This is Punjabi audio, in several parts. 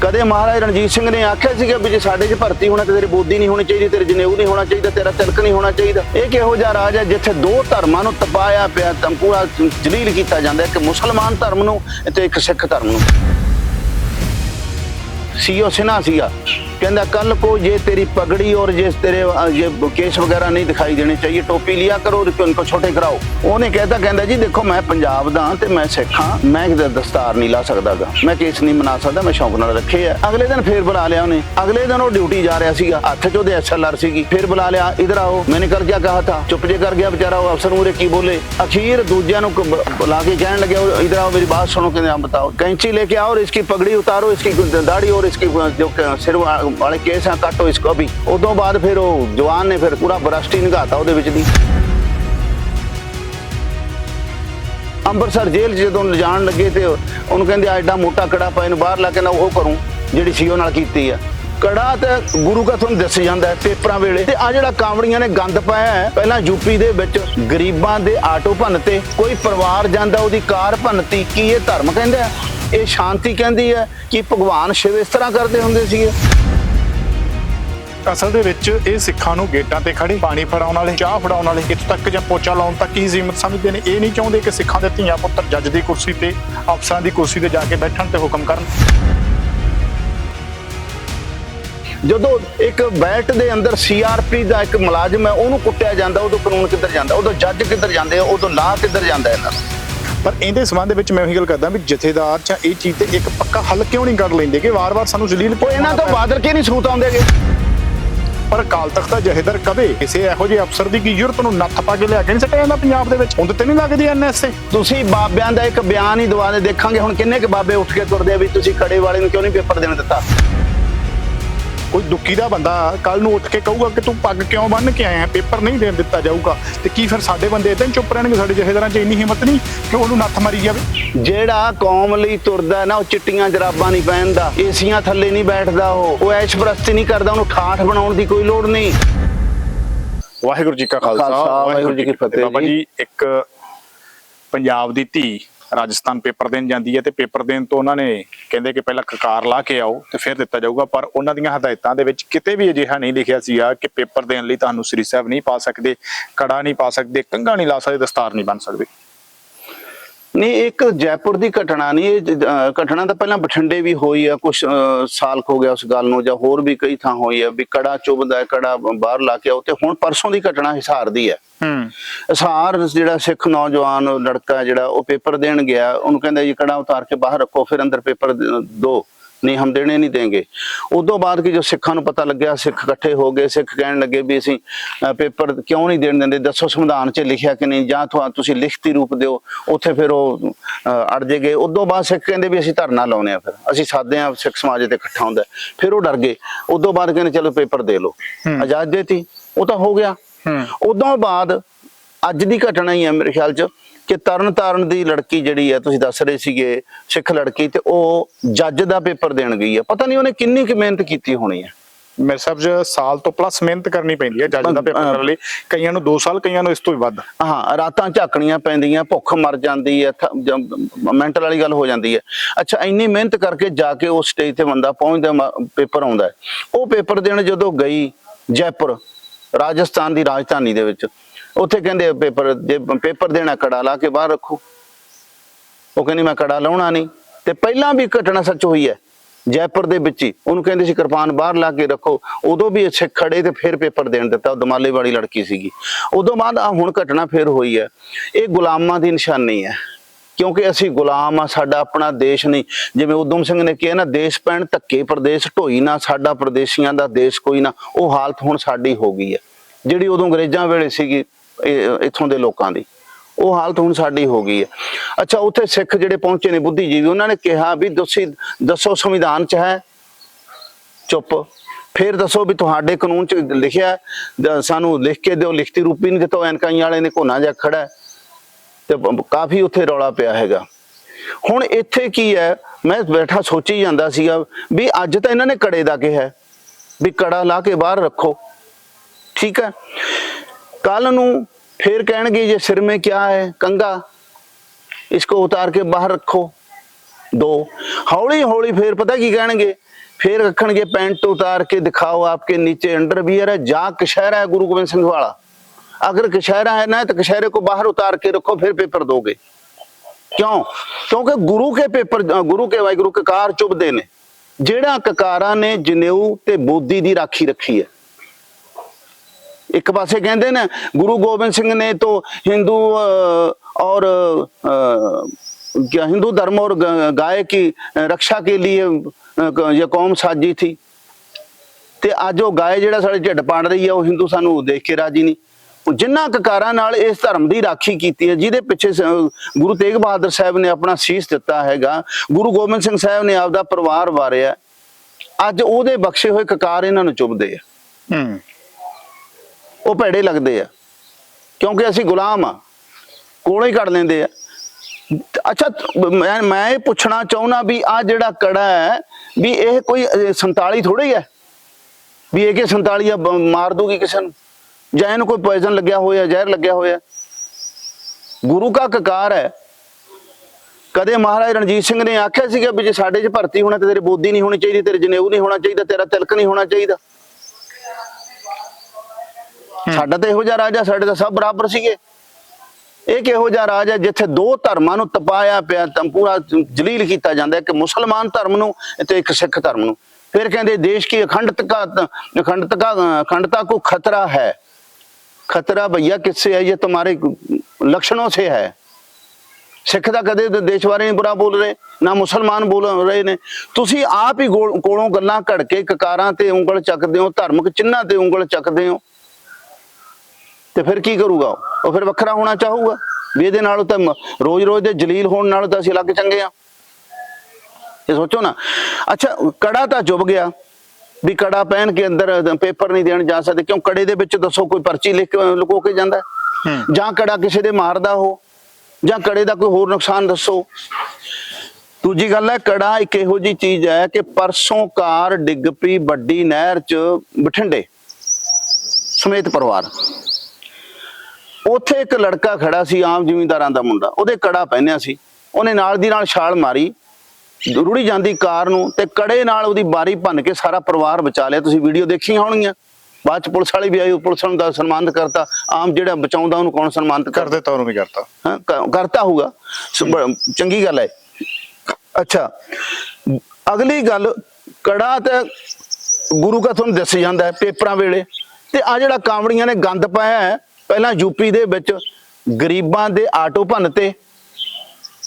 ਕਦੇ ਮਹਾਰਾਜ ਰਣਜੀਤ ਸਿੰਘ ਨੇ ਆਖਿਆ ਸੀਗਾ ਵੀ ਜੇ ਸਾਡੇ 'ਚ ਭਰਤੀ ਹੋਣਾ ਤੇ ਤੇਰੀ ਬੋਦੀ ਨਹੀਂ ਹੋਣੀ ਚਾਹੀਦੀ, ਤੇਰੇ ਜਨੇਊ ਨਹੀਂ ਹੋਣਾ ਚਾਹੀਦਾ, ਤੇਰਾ ਤਿਲਕ ਨਹੀਂ ਹੋਣਾ ਚਾਹੀਦਾ। ਇਹ ਕਿਹੋ ਜਿਹਾ ਰਾਜ ਹੈ ਜਿੱਥੇ ਦੋ ਧਰਮਾਂ ਨੂੰ ਤਪਾਇਆ ਪਿਆ ਤਾਂ ਜਲੀਲ ਕੀਤਾ ਜਾਂਦਾ, ਇੱਕ ਮੁਸਲਮਾਨ ਧਰਮ ਨੂੰ ਤੇ ਇੱਕ ਸਿੱਖ ਧਰਮ ਨੂੰ। ਸੀਓ ਸਿਨਾ ਸੀਗਾ। ਕਹਿੰਦਾ ਕੱਲ को ये तेरी पगड़ी और ये तेरे अ, ये केस वगैरह नहीं दिखाई देने चाहिए टोपी लिया करो और उनको छोटे कराओ ਉਹਨੇ ਕਹਿਤਾ ਕਹਿੰਦਾ ਜੀ ਦੇਖੋ ਮੈਂ ਪੰਜਾਬ ਦਾ ਤੇ ਮੈਂ ਸਿੱਖ ਹਾਂ ਮੈਂ ਕਿਤੇ ਦਸਤਾਰ ਨਹੀਂ ਲਾ ਸਕਦਾਗਾ ਮੈਂ ਕੇਸ ਨਹੀਂ ਮਨਾ ਸਕਦਾ ਮੈਂ ਸ਼ੌਂਕ ਨਾਲ ਰੱਖੇ ਆ ਅਗਲੇ ਦਿਨ ਫੇਰ ਬੁਲਾ ਲਿਆ ਉਹਨੇ ਅਗਲੇ ਦਿਨ ਉਹ ਡਿਊਟੀ ਜਾ ਰਿਹਾ ਸੀਗਾ ਹੱਥ 'ਚ ਉਹਦੇ ਐਸਐਲਆਰ ਸੀਗੀ ਫੇਰ ਬੁਲਾ ਲਿਆ ਇਧਰ ਆਓ ਮੈਨੇ ਕਰ ਕਿਆ ਕਹਾ ਥਾ ਚੁੱਪ ਜੇ ਕਰ ਗਿਆ बेचारा ਉਹ ਅਫਸਰ ਮੂਰੇ ਕੀ ਬੋਲੇ ਅਖੀਰ ਦੂਜਿਆਂ ਨੂੰ ਕ- ਬ- ਬੁਲਾ ਕੇ ਕਹਿਣ ਲੱਗਿਆ "ਉਹ इधर आओ मेरी बात सुनो कहते हम बताओ कैंची लेके आओ और इसकी पगड़ी उतारो इसकी दाढ़ी और इसकी जो क- ਵਾਲੇ ਕੇਸ ਆ ਕੱਟੋ ਇਸ ਕੋ ਵੀ ਉਦੋਂ ਬਾਅਦ ਫਿਰ ਉਹ ਜਵਾਨ ਨੇ ਫਿਰ ਪੂਰਾ ਬਰਸ਼ਟੀ ਨਿਗਾਤਾ ਉਹਦੇ ਵਿੱਚ ਦੀ ਅੰਮ੍ਰਿਤਸਰ ਜੇਲ੍ਹ ਜਦੋਂ ਲਿਜਾਣ ਲੱਗੇ ਤੇ ਉਹਨੂੰ ਕਹਿੰਦੇ ਐਡਾ ਮੋਟਾ ਕੜਾ ਪਾਇਨ ਬਾਹਰ ਲਾ ਕੇ ਨਾ ਉਹ ਕਰੂੰ, ਜਿਹੜੀ ਸੀਓ ਨਾਲ ਕੀਤੀ ਆ। ਕੜਾ ਤੇ ਗੁਰੂ ਕਾ ਤੁਹਾਨੂੰ ਦੱਸ ਜਾਂਦਾ ਪੇਪਰਾਂ ਵੇਲੇ। ਤੇ ਆ ਜਿਹੜਾ ਕਾਂਵੜੀਆਂ ਨੇ ਗੰਦ ਪਾਇਆ ਪਹਿਲਾਂ ਯੂਪੀ ਦੇ ਵਿੱਚ ਗਰੀਬਾਂ ਦੇ ਆਟੋ ਭੰਨਤੇ, ਕੋਈ ਪਰਿਵਾਰ ਜਾਂਦਾ, ਉਹਦੀ ਕਾਰ ਭੰਨਤੀ, ਕੀ ਇਹ ਧਰਮ ਕਹਿੰਦਾ ਇਹ ਸ਼ਾਂਤੀ ਕਹਿੰਦੀ ਹੈ ਕਿ ਭਗਵਾਨ ਸ਼ਿਵ ਇਸ ਤਰ੍ਹਾਂ ਕਰਦੇ ਹੁੰਦੇ ਸੀਗੇ। ਅਸਲ ਦੇ ਵਿੱਚ ਇਹ ਸਿੱਖਾਂ ਨੂੰ ਗੇਟਾਂ ਤੇ ਖੜੇ ਪਾਣੀ ਫੜਾਉਣ ਵਾਲੇ ਚਾਹ ਫੜਾਉਣ ਵਾਲੇ ਇੱਥੋਂ ਤੱਕ ਜਾਂ ਪੋਚਾ ਲਾਉਣ ਤੱਕ ਹੀ ਜ਼ੀਮਤ ਸਮਝਦੇ ਨੇ। ਇਹ ਨਹੀਂ ਚਾਹੁੰਦੇ ਕਿ ਸਿੱਖਾਂ ਦੇ ਧੀਆਂ ਪੁੱਤਰ ਜੱਜ ਦੀ ਕੁਰਸੀ ਤੇ ਅਫਸਰਾਂ ਦੀ ਕੁਰਸੀ ਤੇ ਜਾ ਕੇ ਬੈਠਣ ਤੇ ਹੁਕਮ ਕਰਨ। ਜਦੋਂ ਇੱਕ ਬੈਲਟ ਦੇ ਅੰਦਰ ਸੀਆਰਪੀ ਦਾ ਇੱਕ ਮੁਲਾਜ਼ਮ ਹੈ ਉਹਨੂੰ ਕੁੱਟਿਆ ਜਾਂਦਾ ਉਦੋਂ ਕਾਨੂੰਨ ਕਿੱਧਰ ਜਾਂਦਾ ਉਦੋਂ ਜੱਜ ਕਿੱਧਰ ਜਾਂਦੇ ਆ ਉਦੋਂ ਲਾਅ ਕਿੱਧਰ ਜਾਂਦਾ ਇਹਨਾਂ ਦਾ? ਪਰ ਇਹਦੇ ਸੰਬੰਧ ਵਿੱਚ ਮੈਂ ਉਹੀ ਗੱਲ ਕਰਦਾ ਵੀ ਜਥੇਦਾਰ ਜਾਂ ਇਹ ਚੀਜ਼ ਤੇ ਇੱਕ ਪੱਕਾ ਹੱਲ ਕਿਉਂ ਨਹੀਂ ਕੱਢ ਲੈਂਦੇ? ਕਿ ਵਾਰ-ਵਾਰ ਸਾਨੂੰ ਜਲੀਲ ਉਹ ਇਹਨਾਂ ਤੋਂ ਬਾਦਰ ਕੇ ਨਹੀਂ ਸੂਤ ਆਉਂਦੇਗੇ ਪਰ ਅਕਾਲ ਤਖਤ ਦਾ ਜਹੇਦਾਰ ਕਦੇ ਕਿਸੇ ਇਹੋ ਜਿਹੇ ਅਫਸਰ ਦੀ ਕੀ ਜ਼ਰੂਰਤ? ਨੂੰ ਨੱਥ ਪਾ ਕੇ ਲਿਆ ਕੇ ਨਹੀਂ ਸੱਟਿਆ ਜਾਂਦਾ ਪੰਜਾਬ ਦੇ ਵਿੱਚ? ਹੁਣ ਤੇ ਨਹੀਂ ਲੱਗਦੀ ਐਨਐਸਏ ਤੁਸੀਂ ਬਾਬਿਆਂ ਦਾ ਇੱਕ ਬਿਆਨ ਹੀ ਦਵਾ ਦੇ, ਦੇਖਾਂਗੇ ਹੁਣ ਕਿੰਨੇ ਕੁ ਬਾਬੇ ਉੱਠ ਕੇ ਤੁਰਦੇ ਆ ਵੀ ਤੁਸੀਂ ਕੜੇ ਵਾਲੇ ਨੂੰ ਕਿਉਂ ਨਹੀਂ ਪੇਪਰ ਦੇਣ ਦਿੱਤਾ? ਕੋਈ ਦੁੱਕੀ ਦਾ ਬੰਦਾ ਕੱਲ ਨੂੰ ਉੱਠ ਕੇ ਕਹੂਗਾ ਕਿ ਤੂੰ ਪੱਗ ਕਿਉਂ ਬੰਨ ਕੇ ਆਇਆ? ਪੇਪਰ ਨਹੀਂ ਦੇਣ ਦਿੱਤਾ ਜਾਊਗਾ। ਤੇ ਕੀ ਫਿਰ ਸਾਡੇ ਬੰਦੇ ਇਦਾਂ ਚੁੱਪ ਰਹਿਣਗੇ? ਸਾਡੇ ਜਹੇਦਾਰਾਂ 'ਚ ਇੰਨੀ ਹਿੰਮਤ ਨਹੀਂ ਕਿ ਉਹਨੂੰ ਨੱਥ ਮਾਰੀ ਜਾਵੇ? ਜਿਹੜਾ ਕੌਮ ਲਈ ਤੁਰਦਾ ਨਾ ਉਹ ਚਿੱਟੀਆਂ ਜਰਾਬਾਂ ਨਹੀਂ ਪਹਿਨਦਾ। ਏਸੀਆਂ ਥੱਲੇ ਨਹੀਂ ਬੈਠਦਾ ਉਹ। ਉਹ ਐਸ਼ ਪ੍ਰਸਤੀ ਨਹੀਂ ਕਰਦਾ ਉਹਨੂੰ ਠਾਠ ਬਣਾਉਣ ਦੀ ਕੋਈ ਲੋੜ ਨਹੀਂ। ਵਾਹਿਗੁਰੂ ਜੀ ਕਾ ਖਾਲਸਾ ਵਾਹਿਗੁਰੂ ਜੀ ਕੀ ਫਤਿਹ ਬਾਬਾ। ਜੀ ਇੱਕ ਪੰਜਾਬ ਦੀ ਧੀ ਰਾਜਸਥਾਨ ਪੇਪਰ ਦੇਣ ਜਾਂਦੀ ਹੈ ਤੇ ਪੇਪਰ ਦੇਣ ਤੋਂ ਉਹਨਾਂ ਨੇ ਕਹਿੰਦੇ ਕਿ ਪਹਿਲਾਂ ਕਕਾਰ ਲਾ ਕੇ ਆਓ ਤੇ ਫਿਰ ਦਿੱਤਾ ਜਾਊਗਾ, ਪਰ ਉਹਨਾਂ ਦੀਆਂ ਹਦਾਇਤਾਂ ਦੇ ਵਿੱਚ ਕਿਤੇ ਵੀ ਅਜਿਹਾ ਨਹੀਂ ਲਿਖਿਆ ਸੀਗਾ ਕਿ ਪੇਪਰ ਦੇਣ ਲਈ ਤੁਹਾਨੂੰ ਸ੍ਰੀ ਸਾਹਿਬ ਨਹੀਂ ਪਾ ਸਕਦੇ, ਕੜਾ ਨਹੀਂ ਪਾ ਸਕਦੇ, ਕੰਘਾ ਨਹੀਂ ਲਾ ਸਕਦੇ, ਦਸਤਾਰ ਨਹੀਂ ਬਣ ਸਕਦੇ। ਨਹੀਂ ਇੱਕ ਜੈਪੁਰ ਦੀ ਘਟਨਾ ਨਹੀਂ ਇਹ ਘਟਨਾ ਤਾਂ ਪਹਿਲਾਂ ਬਠਿੰਡੇ ਵੀ ਹੋਈ ਆ ਕੁਝ ਸਾਲ ਹੋ ਗਿਆ ਉਸ ਗੱਲ ਨੂੰ ਜਾਂ ਹੋਰ ਵੀ ਕਈ ਥਾਂ ਹੋਈ ਆ ਵੀ ਕੜਾ ਚੁੱਭਦਾ ਹੈ, ਕੜਾ ਬਾਹਰ ਲਾ ਕੇ ਆਓ ਤੇ ਹੁਣ ਪਰਸੋਂ ਦੀ ਘਟਨਾ ਹਿਸਾਰ ਦੀ ਹੈ। ਹੂੰ। ਹਿਸਾਰ ਜਿਹੜਾ ਸਿੱਖ ਨੌਜਵਾਨ ਲੜਕਾ ਜਿਹੜਾ ਉਹ ਪੇਪਰ ਦੇਣ ਗਿਆ ਉਹਨੂੰ ਕਹਿੰਦਾ ਜੀ ਕੜਾ ਉਤਾਰ ਕੇ ਬਾਹਰ ਰੱਖੋ ਫਿਰ ਅੰਦਰ ਪੇਪਰ ਦੋ। ਨਹੀਂ ਹਮ ਦੇਣੇ ਨਹੀਂ ਦੇਂਗੇ ਉਦੋਂ ਬਾਅਦ ਕਿ ਜੋ ਸਿੱਖਾਂ ਨੂੰ ਪਤਾ ਲੱਗਿਆ ਸਿੱਖ ਇਕੱਠੇ ਹੋ ਗਏ ਸਿੱਖ ਕਹਿਣ ਲੱਗੇ ਵੀ ਅਸੀਂ ਪੇਪਰ ਕਿਉਂ ਨਹੀਂ ਦੇਣ ਦਿੰਦੇ? ਦੱਸੋ ਸੰਵਿਧਾਨ 'ਚ ਲਿਖਿਆ ਕਿ ਨਹੀਂ? ਜਾਂ ਤੁਹਾ ਤੁਸੀਂ ਲਿਖਤੀ ਰੂਪ ਦਿਓ ਉੱਥੇ ਫਿਰ ਉਹ ਅੜ ਜੇਗੇ ਉਦੋਂ ਬਾਅਦ ਸਿੱਖ ਕਹਿੰਦੇ ਵੀ ਅਸੀਂ ਧਰਨਾ ਲਾਉਨੇ ਆ ਫਿਰ। ਅਸੀਂ ਸਾਦੇ ਆ ਸਿੱਖ ਸਮਾਜ ਤੇ ਇਕੱਠਾ ਹੁੰਦਾ। ਫਿਰ ਉਹ ਡਰ ਗਏ। ਉਦੋਂ ਬਾਅਦ ਕਹਿੰਦੇ ਚਲੋ ਪੇਪਰ ਦੇ ਲਓ। ਆਜ਼ਾਦ ਦੇਤੀ। ਉਹ ਤਾਂ ਹੋ ਗਿਆ। ਉਦੋਂ ਬਾਅਦ ਅੱਜ ਦੀ ਘਟਨਾ ਹੀ ਹੈ ਮੇਰੇ ਖਿਆਲ 'ਚ। ਕਿ ਤਰਨ ਤਾਰਨ ਦੀ ਲੜਕੀ ਜਿਹੜੀ ਹੈ ਤੁਸੀਂ ਦੱਸ ਰਹੇ ਸੀਗੇ ਸਿੱਖ ਲੜਕੀ ਤੇ ਉਹ ਜੱਜ ਦਾ ਪੇਪਰ ਦੇਣ ਗਈ ਹੈ। ਪਤਾ ਨਹੀਂ ਉਹਨੇ ਕਿੰਨੀ ਕੁ ਮਿਹਨਤ ਕੀਤੀ ਹੋਣੀ ਹੈ। ਮੇਰੇ ਸਾਹਿਬ ਜੀ ਸਾਲ ਤੋਂ ਪਲੱਸ ਮਿਹਨਤ ਕਰਨੀ ਪੈਂਦੀ ਹੈ ਜੱਜ ਦਾ ਪੇਪਰ ਕਰਨ ਲਈ। ਕਈਆਂ ਨੂੰ 2 ਸਾਲ ਕਈਆਂ ਨੂੰ ਇਸ ਤੋਂ ਵੀ ਵੱਧ। ਹਾਂ ਰਾਤਾਂ ਝਾਕਣੀਆਂ ਪੈਂਦੀਆਂ ਭੁੱਖ ਮਰ ਜਾਂਦੀ ਹੈ ਮੈਂਟਲ ਵਾਲੀ ਗੱਲ ਹੋ ਜਾਂਦੀ ਹੈ। ਅੱਛਾ ਇੰਨੀ ਮਿਹਨਤ ਕਰਕੇ ਜਾ ਕੇ ਉਸ ਸਟੇਜ ਤੇ ਬੰਦਾ ਪਹੁੰਚਦਾ ਪੇਪਰ ਆਉਂਦਾ। ਉਹ ਪੇਪਰ ਦੇਣ ਜਦੋਂ ਗਈ ਜੈਪੁਰ ਰਾਜਸਥਾਨ ਦੀ ਰਾਜਧਾਨੀ ਦੇ ਵਿੱਚ ਉੱਥੇ ਕਹਿੰਦੇ ਪੇਪਰ, ਜੇ ਪੇਪਰ ਦੇਣਾ ਕੜਾ ਲਾ ਕੇ ਬਾਹਰ ਰੱਖੋ। ਉਹ ਕਹਿੰਦੀ ਮੈਂ ਕੜਾ ਲਾਉਣਾ ਨਹੀਂ। ਤੇ ਪਹਿਲਾਂ ਵੀ ਘਟਨਾ ਸੱਚ ਹੋਈ ਹੈ, ਜੈਪੁਰ ਦੇ ਵਿੱਚ ਹੀ। ਉਹਨੂੰ ਕਹਿੰਦੇ ਸੀ, ਕਿਰਪਾਨ ਬਾਹਰ ਲਾ ਕੇ ਰੱਖੋ। ਉਦੋਂ ਵੀ ਸਿੱਖ ਖੜੇ ਤੇ ਫਿਰ ਪੇਪਰ ਦੇਣ ਦਿੱਤਾ, ਉਹ ਦਮਾਲੇ ਵਾਲੀ ਲੜਕੀ ਸੀਗੀ। ਉਦੋਂ ਬਾਅਦ ਆ ਹੁਣ ਘਟਨਾ ਫਿਰ ਹੋਈ ਹੈ। ਇਹ ਗੁਲਾਮਾਂ ਦੀ ਨਿਸ਼ਾਨੀ ਹੈ। ਕਿਉਂਕਿ ਅਸੀਂ ਗੁਲਾਮ ਆ, ਸਾਡਾ ਆਪਣਾ ਦੇਸ਼ ਨਹੀਂ। ਜਿਵੇਂ ਉਦਮ ਸਿੰਘ ਨੇ ਕਿਹਾ ਨਾ, ਦੇਸ਼ ਪੈਣ ਧੱਕੇ ਪ੍ਰਦੇਸ਼, ਢੋਈ ਨਾ ਸਾਡਾ ਪ੍ਰਦੇਸ਼ੀਆਂ ਦਾ ਦੇਸ਼ ਕੋਈ ਨਾ। ਉਹ ਹਾਲਤ ਹੁਣ ਸਾਡੀ ਹੋ ਗਈ ਹੈ। ਜਿਹੜੀ ਉਦੋਂ ਅੰਗਰੇਜ਼ਾਂ ਵੇਲੇ ਸੀਗੀ ਇੱਥੋਂ ਦੇ ਲੋਕਾਂ ਦੀ। ਉਹ ਹਾਲਤ ਹੁਣ ਸਾਡੀ ਹੋ ਗਈ ਹੈ। ਅੱਛਾ, ਉੱਥੇ ਸਿੱਖ ਜਿਹੜੇ ਪਹੁੰਚੇ ਨੇ ਬੁੱਧੀਜੀਵੀ, ਉਹਨਾਂ ਨੇ ਕਿਹਾ ਵੀ ਤੁਸੀਂ ਦੱਸੋ ਸੰਵਿਧਾਨ ਚ ਹੈ? ਚੁੱਪ। ਫਿਰ ਦੱਸੋ ਵੀ ਤੁਹਾਡੇ ਕਾਨੂੰਨ ਚ ਲਿਖਿਆ ਸਾਨੂੰ ਲਿਖ ਕੇ ਦਿਓ, ਲਿਖਤੀ ਰੂਪ ਰੂਪੀ ਨਹੀਂ ਦਿੱਤਾ, ਉਹ ਐਨਕਾਈ ਵਾਲੇ ਨੇ ਕੋਨਾ ਜਾ ਖੜਾ ਤੇ ਕਾਫੀ ਉੱਥੇ ਰੌਲਾ ਪਿਆ ਹੈਗਾ। ਹੁਣ ਇੱਥੇ ਕੀ ਹੈ? ਮੈਂ ਬੈਠਾ ਸੋਚੀ ਜਾਂਦਾ ਸੀਗਾ ਵੀ ਅੱਜ ਤਾਂ ਇਹਨਾਂ ਨੇ ਕੜੇ ਦਾ ਕਿਹਾ ਵੀ ਕੜਾ ਲਾ ਕੇ ਬਾਹਰ ਰੱਖੋ। ਠੀਕ ਹੈ? ਕੱਲ ਨੂੰ ਫੇਰ ਕਹਿਣਗੇ, ਜੇ ਸਿਰ ਮੇ ਕੀ ਹੈ ਕੰਗਾ ਇਸਕੋ ਉਤਾਰ ਕੇ ਬਾਹਰ ਰੱਖੋ। ਦੋ ਹੌਲੀ ਹੌਲੀ ਫੇਰ ਪਤਾ ਕੀ ਕਹਿਣਗੇ? ਫੇਰ ਰੱਖਣਗੇ, ਪੈਂਟ ਉਤਾਰ ਕੇ ਦਿਖਾਓ, ਆਪਕੇ ਨੀਚੇ ਅੰਡਰਵੀਅਰ ਹੈ, ਜਾ ਕਸ਼ਹਿਰਾ ਹੈ ਗੁਰੂ ਗੋਬਿੰਦ ਸਿੰਘ ਵਾਲਾ। ਅਗਰ ਕਸ਼ਹਿਰਾ ਹੈ ਨਾ, ਤਾਂ ਕਸ਼ਹਿਰੇ ਕੋ ਬਾਹਰ ਉਤਾਰ ਕੇ ਰੱਖੋ, ਫਿਰ ਪੇਪਰ ਦੋਗੇ। ਕਿਉਂ? ਕਿਉਂਕਿ ਗੁਰੂ ਕੇ ਪੇਪਰ ਗੁਰੂ ਕੇ, ਵਾਹਿਗੁਰੂ ਕਕਾਰ ਚੁਬਦੇ ਨੇ। ਜਿਹੜਾ ਕਕਾਰਾਂ ਨੇ ਜਨੇਊ ਤੇ ਬੋਦੀ ਦੀ ਰਾਖੀ ਰੱਖੀ ਹੈ। ਇੱਕ ਪਾਸੇ ਕਹਿੰਦੇ ਨੇ ਗੁਰੂ ਗੋਬਿੰਦ ਸਿੰਘ ਨੇ तो हिंदू अ, और अ, क्या हिंदू धर्म और ग- गाय की रक्षा के लिए अ, ये कौम साजी थी ਤੇ ਅੱਜ ਉਹ ਗਾਏ ਜਿਹੜਾ ਸਾਡੇ ਢਿੱਡ ਪਾੜ ਰਹੀ ਹੈ ਉਹ ਹਿੰਦੂ ਸਾਨੂੰ ਦੇਖ ਕੇ ਰਾਜੀ ਨਹੀਂ ਉਹ ਜਿਨ੍ਹਾਂ ਕਕਾਰਾਂ ਨਾਲ ਇਸ ਧਰਮ ਦੀ ਰਾਖੀ ਕੀਤੀ ਹੈ ਜਿਹਦੇ ਪਿੱਛੇ ਸ- ਗੁਰੂ ਤੇਗ ਬਹਾਦਰ ਸਾਹਿਬ ਨੇ ਆਪਣਾ ਸੀਸ ਦਿੱਤਾ ਹੈਗਾ ਗੁਰੂ ਗੋਬਿੰਦ ਸਿੰਘ ਸਾਹਿਬ ਨੇ ਆਪਦਾ ਪਰਿਵਾਰ ਵਾਰਿਆ ਅੱਜ ਉਹਦੇ ਬਖਸ਼ੇ ਹੋਏ ਕਕਾਰ ਇਹਨਾਂ ਨੂੰ ਚੁੱਭਦੇ ਆ ਹੂੰ ਉਹ ਭੈੜੇ ਲੱਗਦੇ ਆ। ਕਿਉਂਕਿ ਅਸੀਂ ਗੁਲਾਮ ਆ। ਕੋਲੋਂ ਹੀ ਕੱਢ ਲੈਂਦੇ ਆ। ਅੱਛਾ ਮੈਂ ਮੈਂ ਇਹ ਪੁੱਛਣਾ ਚਾਹੁੰਦਾ ਵੀ ਆ ਜਿਹੜਾ ਕੜਾ ਹੈ ਵੀ ਇਹ ਕੋਈ ਅਹ, 47 ਥੋੜੀ ਹੈ? ਵੀ ਇਹ ਕਿ 47 ਆ ਬ- ਮਾਰ ਦੂਗੀ ਕਿਸੇ ਨੂੰ? ਜਾਂ ਇਹਨੂੰ ਕੋਈ ਪੋਇਜ਼ਨ ਲੱਗਿਆ ਹੋਇਆ ਜ਼ਹਿਰ ਲੱਗਿਆ ਹੋਇਆ? ਗੁਰੂ ਕਾ ਕਕਾਰ ਹੈ। ਕਦੇ ਮਹਾਰਾਜ ਰਣਜੀਤ ਸਿੰਘ ਨੇ ਆਖਿਆ ਸੀਗਾ ਵੀ ਜੇ ਸਾਡੇ 'ਚ ਭਰਤੀ ਹੋਣਾ ਤੇ ਤੇਰੇ ਬੋਦੀ ਨਹੀਂ ਹੋਣੀ ਚਾਹੀਦੀ ਤੇਰੇ ਜਨੇਊ ਨਹੀਂ ਹੋਣਾ ਚਾਹੀਦਾ ਤੇਰਾ ਤਿਲਕ ਨਹੀਂ ਹੋਣਾ ਚਾਹੀਦਾ। ਸਾਡਾ ਤਾਂ ਇਹੋ ਜਿਹਾ ਰਾਜ ਆ, ਸਾਡੇ ਤਾਂ ਸਭ ਬਰਾਬਰ ਸੀਗੇ। ਇਹ ਕਿਹੋ ਜਿਹਾ ਰਾਜ ਹੈ ਜਿੱਥੇ ਦੋ ਧਰਮਾਂ ਨੂੰ ਤਪਾਇਆ ਪਿਆ ਪੂਰਾ ਜਲੀਲ ਕੀਤਾ ਜਾਂਦਾ ਇੱਕ ਮੁਸਲਮਾਨ ਧਰਮ ਨੂੰ ਤੇ ਇੱਕ ਸਿੱਖ ਧਰਮ ਨੂੰ। ਫਿਰ ਕਹਿੰਦੇ, ਦੇਸ਼ ਕੀ ਅਖੰਡਤਾ ਅਖੰਡਤਾ ਅਖੰਡਤਾ ਕੋ ਖਤਰਾ ਹੈ? ਖਤਰਾ ਭਈਆ ਕਿੱਸੇ ਹੈ? ਇਹ ਤੁਹਾਡੇ ਲਕਸ਼ਣੋਂ ਸੇ ਹੈ। ਸਿੱਖ ਦਾ ਕਦੇ ਦੇਸ਼ ਬਾਰੇ ਨਹੀਂ ਬੁਰਾ ਬੋਲ ਰਹੇ, ਨਾ ਮੁਸਲਮਾਨ ਬੋਲ ਰਹੇ ਨੇ। ਤੁਸੀਂ ਆਪ ਹੀ ਕੋਲੋਂ ਗੱਲਾਂ ਘੜ ਕੇ ਕਕਾਰਾਂ ਤੇ ਉਂਗਲ ਚੱਕਦੇ ਹੋ, ਧਾਰਮਿਕ ਚਿੰਨਾਂ ਤੇ ਉਂਗਲ ਚੱਕਦੇ ਹੋ। ਤੇ ਫਿਰ ਕੀ ਕਰੂਗਾ ਉਹ? ਫਿਰ ਵੱਖਰਾ ਹੋਣਾ ਚਾਹੂਗਾ? ਵੀ ਇਹਦੇ ਨਾਲੋਂ ਤਾਂ ਰੋਜ਼-ਰੋਜ਼ ਦੇ ਜਲੀਲ ਹੋਣ ਨਾਲੋਂ ਤਾਂ ਅਸੀਂ ਲੱਗ ਚੰਗੇ ਆ। ਇਹ ਸੋਚੋ ਨਾ। ਅੱਛਾ ਕੜਾ ਤਾਂ ਚੁੱਭ ਗਿਆ। ਵੀ ਕੜਾ ਪਹਿਨ ਕੇ ਅੰਦਰ ਪੇਪਰ ਨਹੀਂ ਦੇਣ ਜਾ ਸਕਦੇ। ਕਿਉਂ? ਕੜੇ ਦੇ ਵਿੱਚ ਦੱਸੋ ਕੋਈ ਪਰਚੀ ਲਿਖ ਕੇ ਲੁਕੋ ਕੇ ਜਾਂਦਾ। ਜਾਂ ਕੜਾ ਕਿਸੇ ਦੇ ਮਾਰਦਾ ਹੋ? ਜਾਂ ਕੜੇ ਦਾ ਕੋਈ ਹੋਰ ਨੁਕਸਾਨ ਦੱਸੋ? ਦੂਜੀ ਗੱਲ ਹੈ ਕੜਾ ਇੱਕ ਇਹੋ ਜੀ ਚੀਜ਼ ਹੈ ਕਿ ਪਰਸੋਂ ਕਾਰ ਡਿੱਗ ਪਈ ਵੱਡੀ ਨਹਿਰ 'ਚ ਬਠਿੰਡੇ ਸਮੇਤ ਪਰਿਵਾਰ। ਉੱਥੇ ਇੱਕ ਲੜਕਾ ਖੜਾ ਸੀ ਆਮ ਜ਼ਿਮੀਂਦਾਰਾਂ ਦਾ ਮੁੰਡਾ। ਉਹਦੇ ਕੜਾ ਪਹਿਨਿਆ ਸੀ। ਉਹਨੇ ਨਾਲ ਦੀ ਨਾਲ ਛਾਲ ਮਾਰੀ। ਰੁੜੀ ਜਾਂਦੀ ਕਾਰ ਨੂੰ ਤੇ ਕੜੇ ਨਾਲ ਉਹਦੀ ਬਾਰੀ ਭੰਨ ਕੇ ਸਾਰਾ ਪਰਿਵਾਰ ਬਚਾ ਲਿਆ। ਤੁਸੀਂ ਵੀਡੀਓ ਦੇਖੀਆਂ ਹੋਣਗੀਆਂ। ਬਾਅਦ ਚ ਪੁਲਿਸ ਵਾਲੀ ਵੀ ਆਈ ਪੁਲਿਸ ਨੂੰ ਦਾ ਸਨਮਾਨਿਤ ਕਰਤਾ। ਆਮ ਜਿਹੜਾ ਬਚਾਉਂਦਾ ਉਹਨੂੰ ਕੌਣ ਸਨਮਾਨਿਤ ਕਰ ਕਰਦਾ ਦਿੱਤਾ ਉਹਨੂੰ ਵੀ ਕਰਤਾ। ਹਾਂ ਕਰਤਾ ਹੋਊਗਾ। ਚੰਗੀ ਗੱਲ ਹੈ। ਅੱਛਾ। ਅਗਲੀ ਗੱਲ ਕੜਾ ਤੇ ਗੁਰੂ ਕਾ ਤੁਹਾਨੂੰ ਦੱਸ ਜਾਂਦਾ ਹੈ ਪੇਪਰਾਂ ਵੇਲੇ। ਤੇ ਆ ਜਿਹੜਾ ਕਾਂਵੜੀਆਂ ਨੇ ਗੰਦ ਪਾਇਆ ਹੈ ਪਹਿਲਾਂ ਯੂਪੀ ਦੇ ਵਿੱਚ ਗਰੀਬਾਂ ਦੇ ਆਟੋ ਭੰਨਤੇ,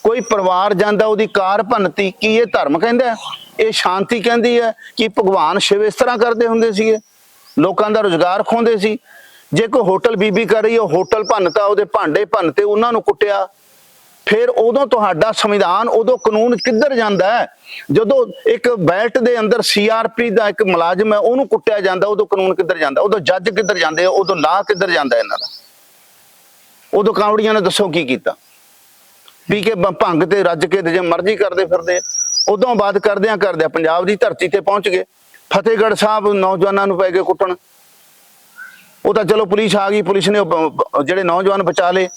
ਕੋਈ ਪਰਿਵਾਰ ਜਾਂਦਾ, ਉਹਦੀ ਕਾਰ ਭੰਨਤੀ, ਕੀ ਇਹ ਧਰਮ ਕਹਿੰਦਾ ਇਹ ਸ਼ਾਂਤੀ ਕਹਿੰਦੀ ਹੈ ਕਿ ਭਗਵਾਨ ਸ਼ਿਵ ਇਸ ਤਰ੍ਹਾਂ ਕਰਦੇ ਹੁੰਦੇ ਸੀਗੇ। ਲੋਕਾਂ ਦਾ ਰੋਜ਼ਗਾਰ ਖੋਂਦੇ ਸੀ। ਜੇ ਕੋਈ ਹੋਟਲ ਬੀਬੀ ਕਰ ਰਹੀ ਹੈ ਹੋਟਲ ਭੰਨਤਾ, ਉਹਦੇ ਭਾਂਡੇ ਭੰਨਤੇ, ਉਹਨਾਂ ਨੂੰ ਕੁੱਟਿਆ। ਫਿਰ ਉਦੋਂ ਤੁਹਾਡਾ ਸੰਵਿਧਾਨ, ਉਦੋਂ ਕਾਨੂੰਨ ਕਿੱਧਰ ਜਾਂਦਾ ਹੈ? ਜਦੋਂ ਇੱਕ ਬੈਲਟ ਦੇ ਅੰਦਰ ਸੀਆਰਪੀ ਦਾ ਇੱਕ ਮੁਲਾਜ਼ਮ ਹੈ, ਉਹਨੂੰ ਕੁੱਟਿਆ ਜਾਂਦਾ, ਉਦੋਂ ਕਾਨੂੰਨ ਕਿੱਧਰ ਜਾਂਦਾ? ਉਦੋਂ ਜੱਜ ਕਿੱਧਰ ਜਾਂਦੇ ਉਦੋਂ ਲਾ ਕਿੱਧਰ ਜਾਂਦਾ ਇਹਨਾਂ ਦਾ? ਉਦੋਂ ਕਾਂਵੜੀਆਂ ਨੇ ਦੱਸੋ ਕੀ ਕੀਤਾ? ਪੀ ਕੇ ਭੰਗ ਤੇ ਰੱਜ ਕੇ ਜੇ ਮਰਜ਼ੀ ਕਰਦੇ ਫਿਰਦੇ ਉਦੋਂ ਬਾਅਦ ਕਰਦਿਆਂ ਕਰਦਿਆਂ ਪੰਜਾਬ ਦੀ ਧਰਤੀ ਤੇ ਪਹੁੰਚ ਗਏ। ਫਤਿਹਗੜ੍ਹ ਸਾਹਿਬ ਨੌਜਵਾਨਾਂ ਨੂੰ ਪੈ ਗਏ ਕੁੱਟਣ। ਉਹ ਤਾਂ ਚਲੋ ਪੁਲਿਸ ਆ ਗਈ, ਪੁਲਿਸ ਨੇ ਜਿਹੜੇ ਨੌਜਵਾਨ ਬਚਾ ਲਏ।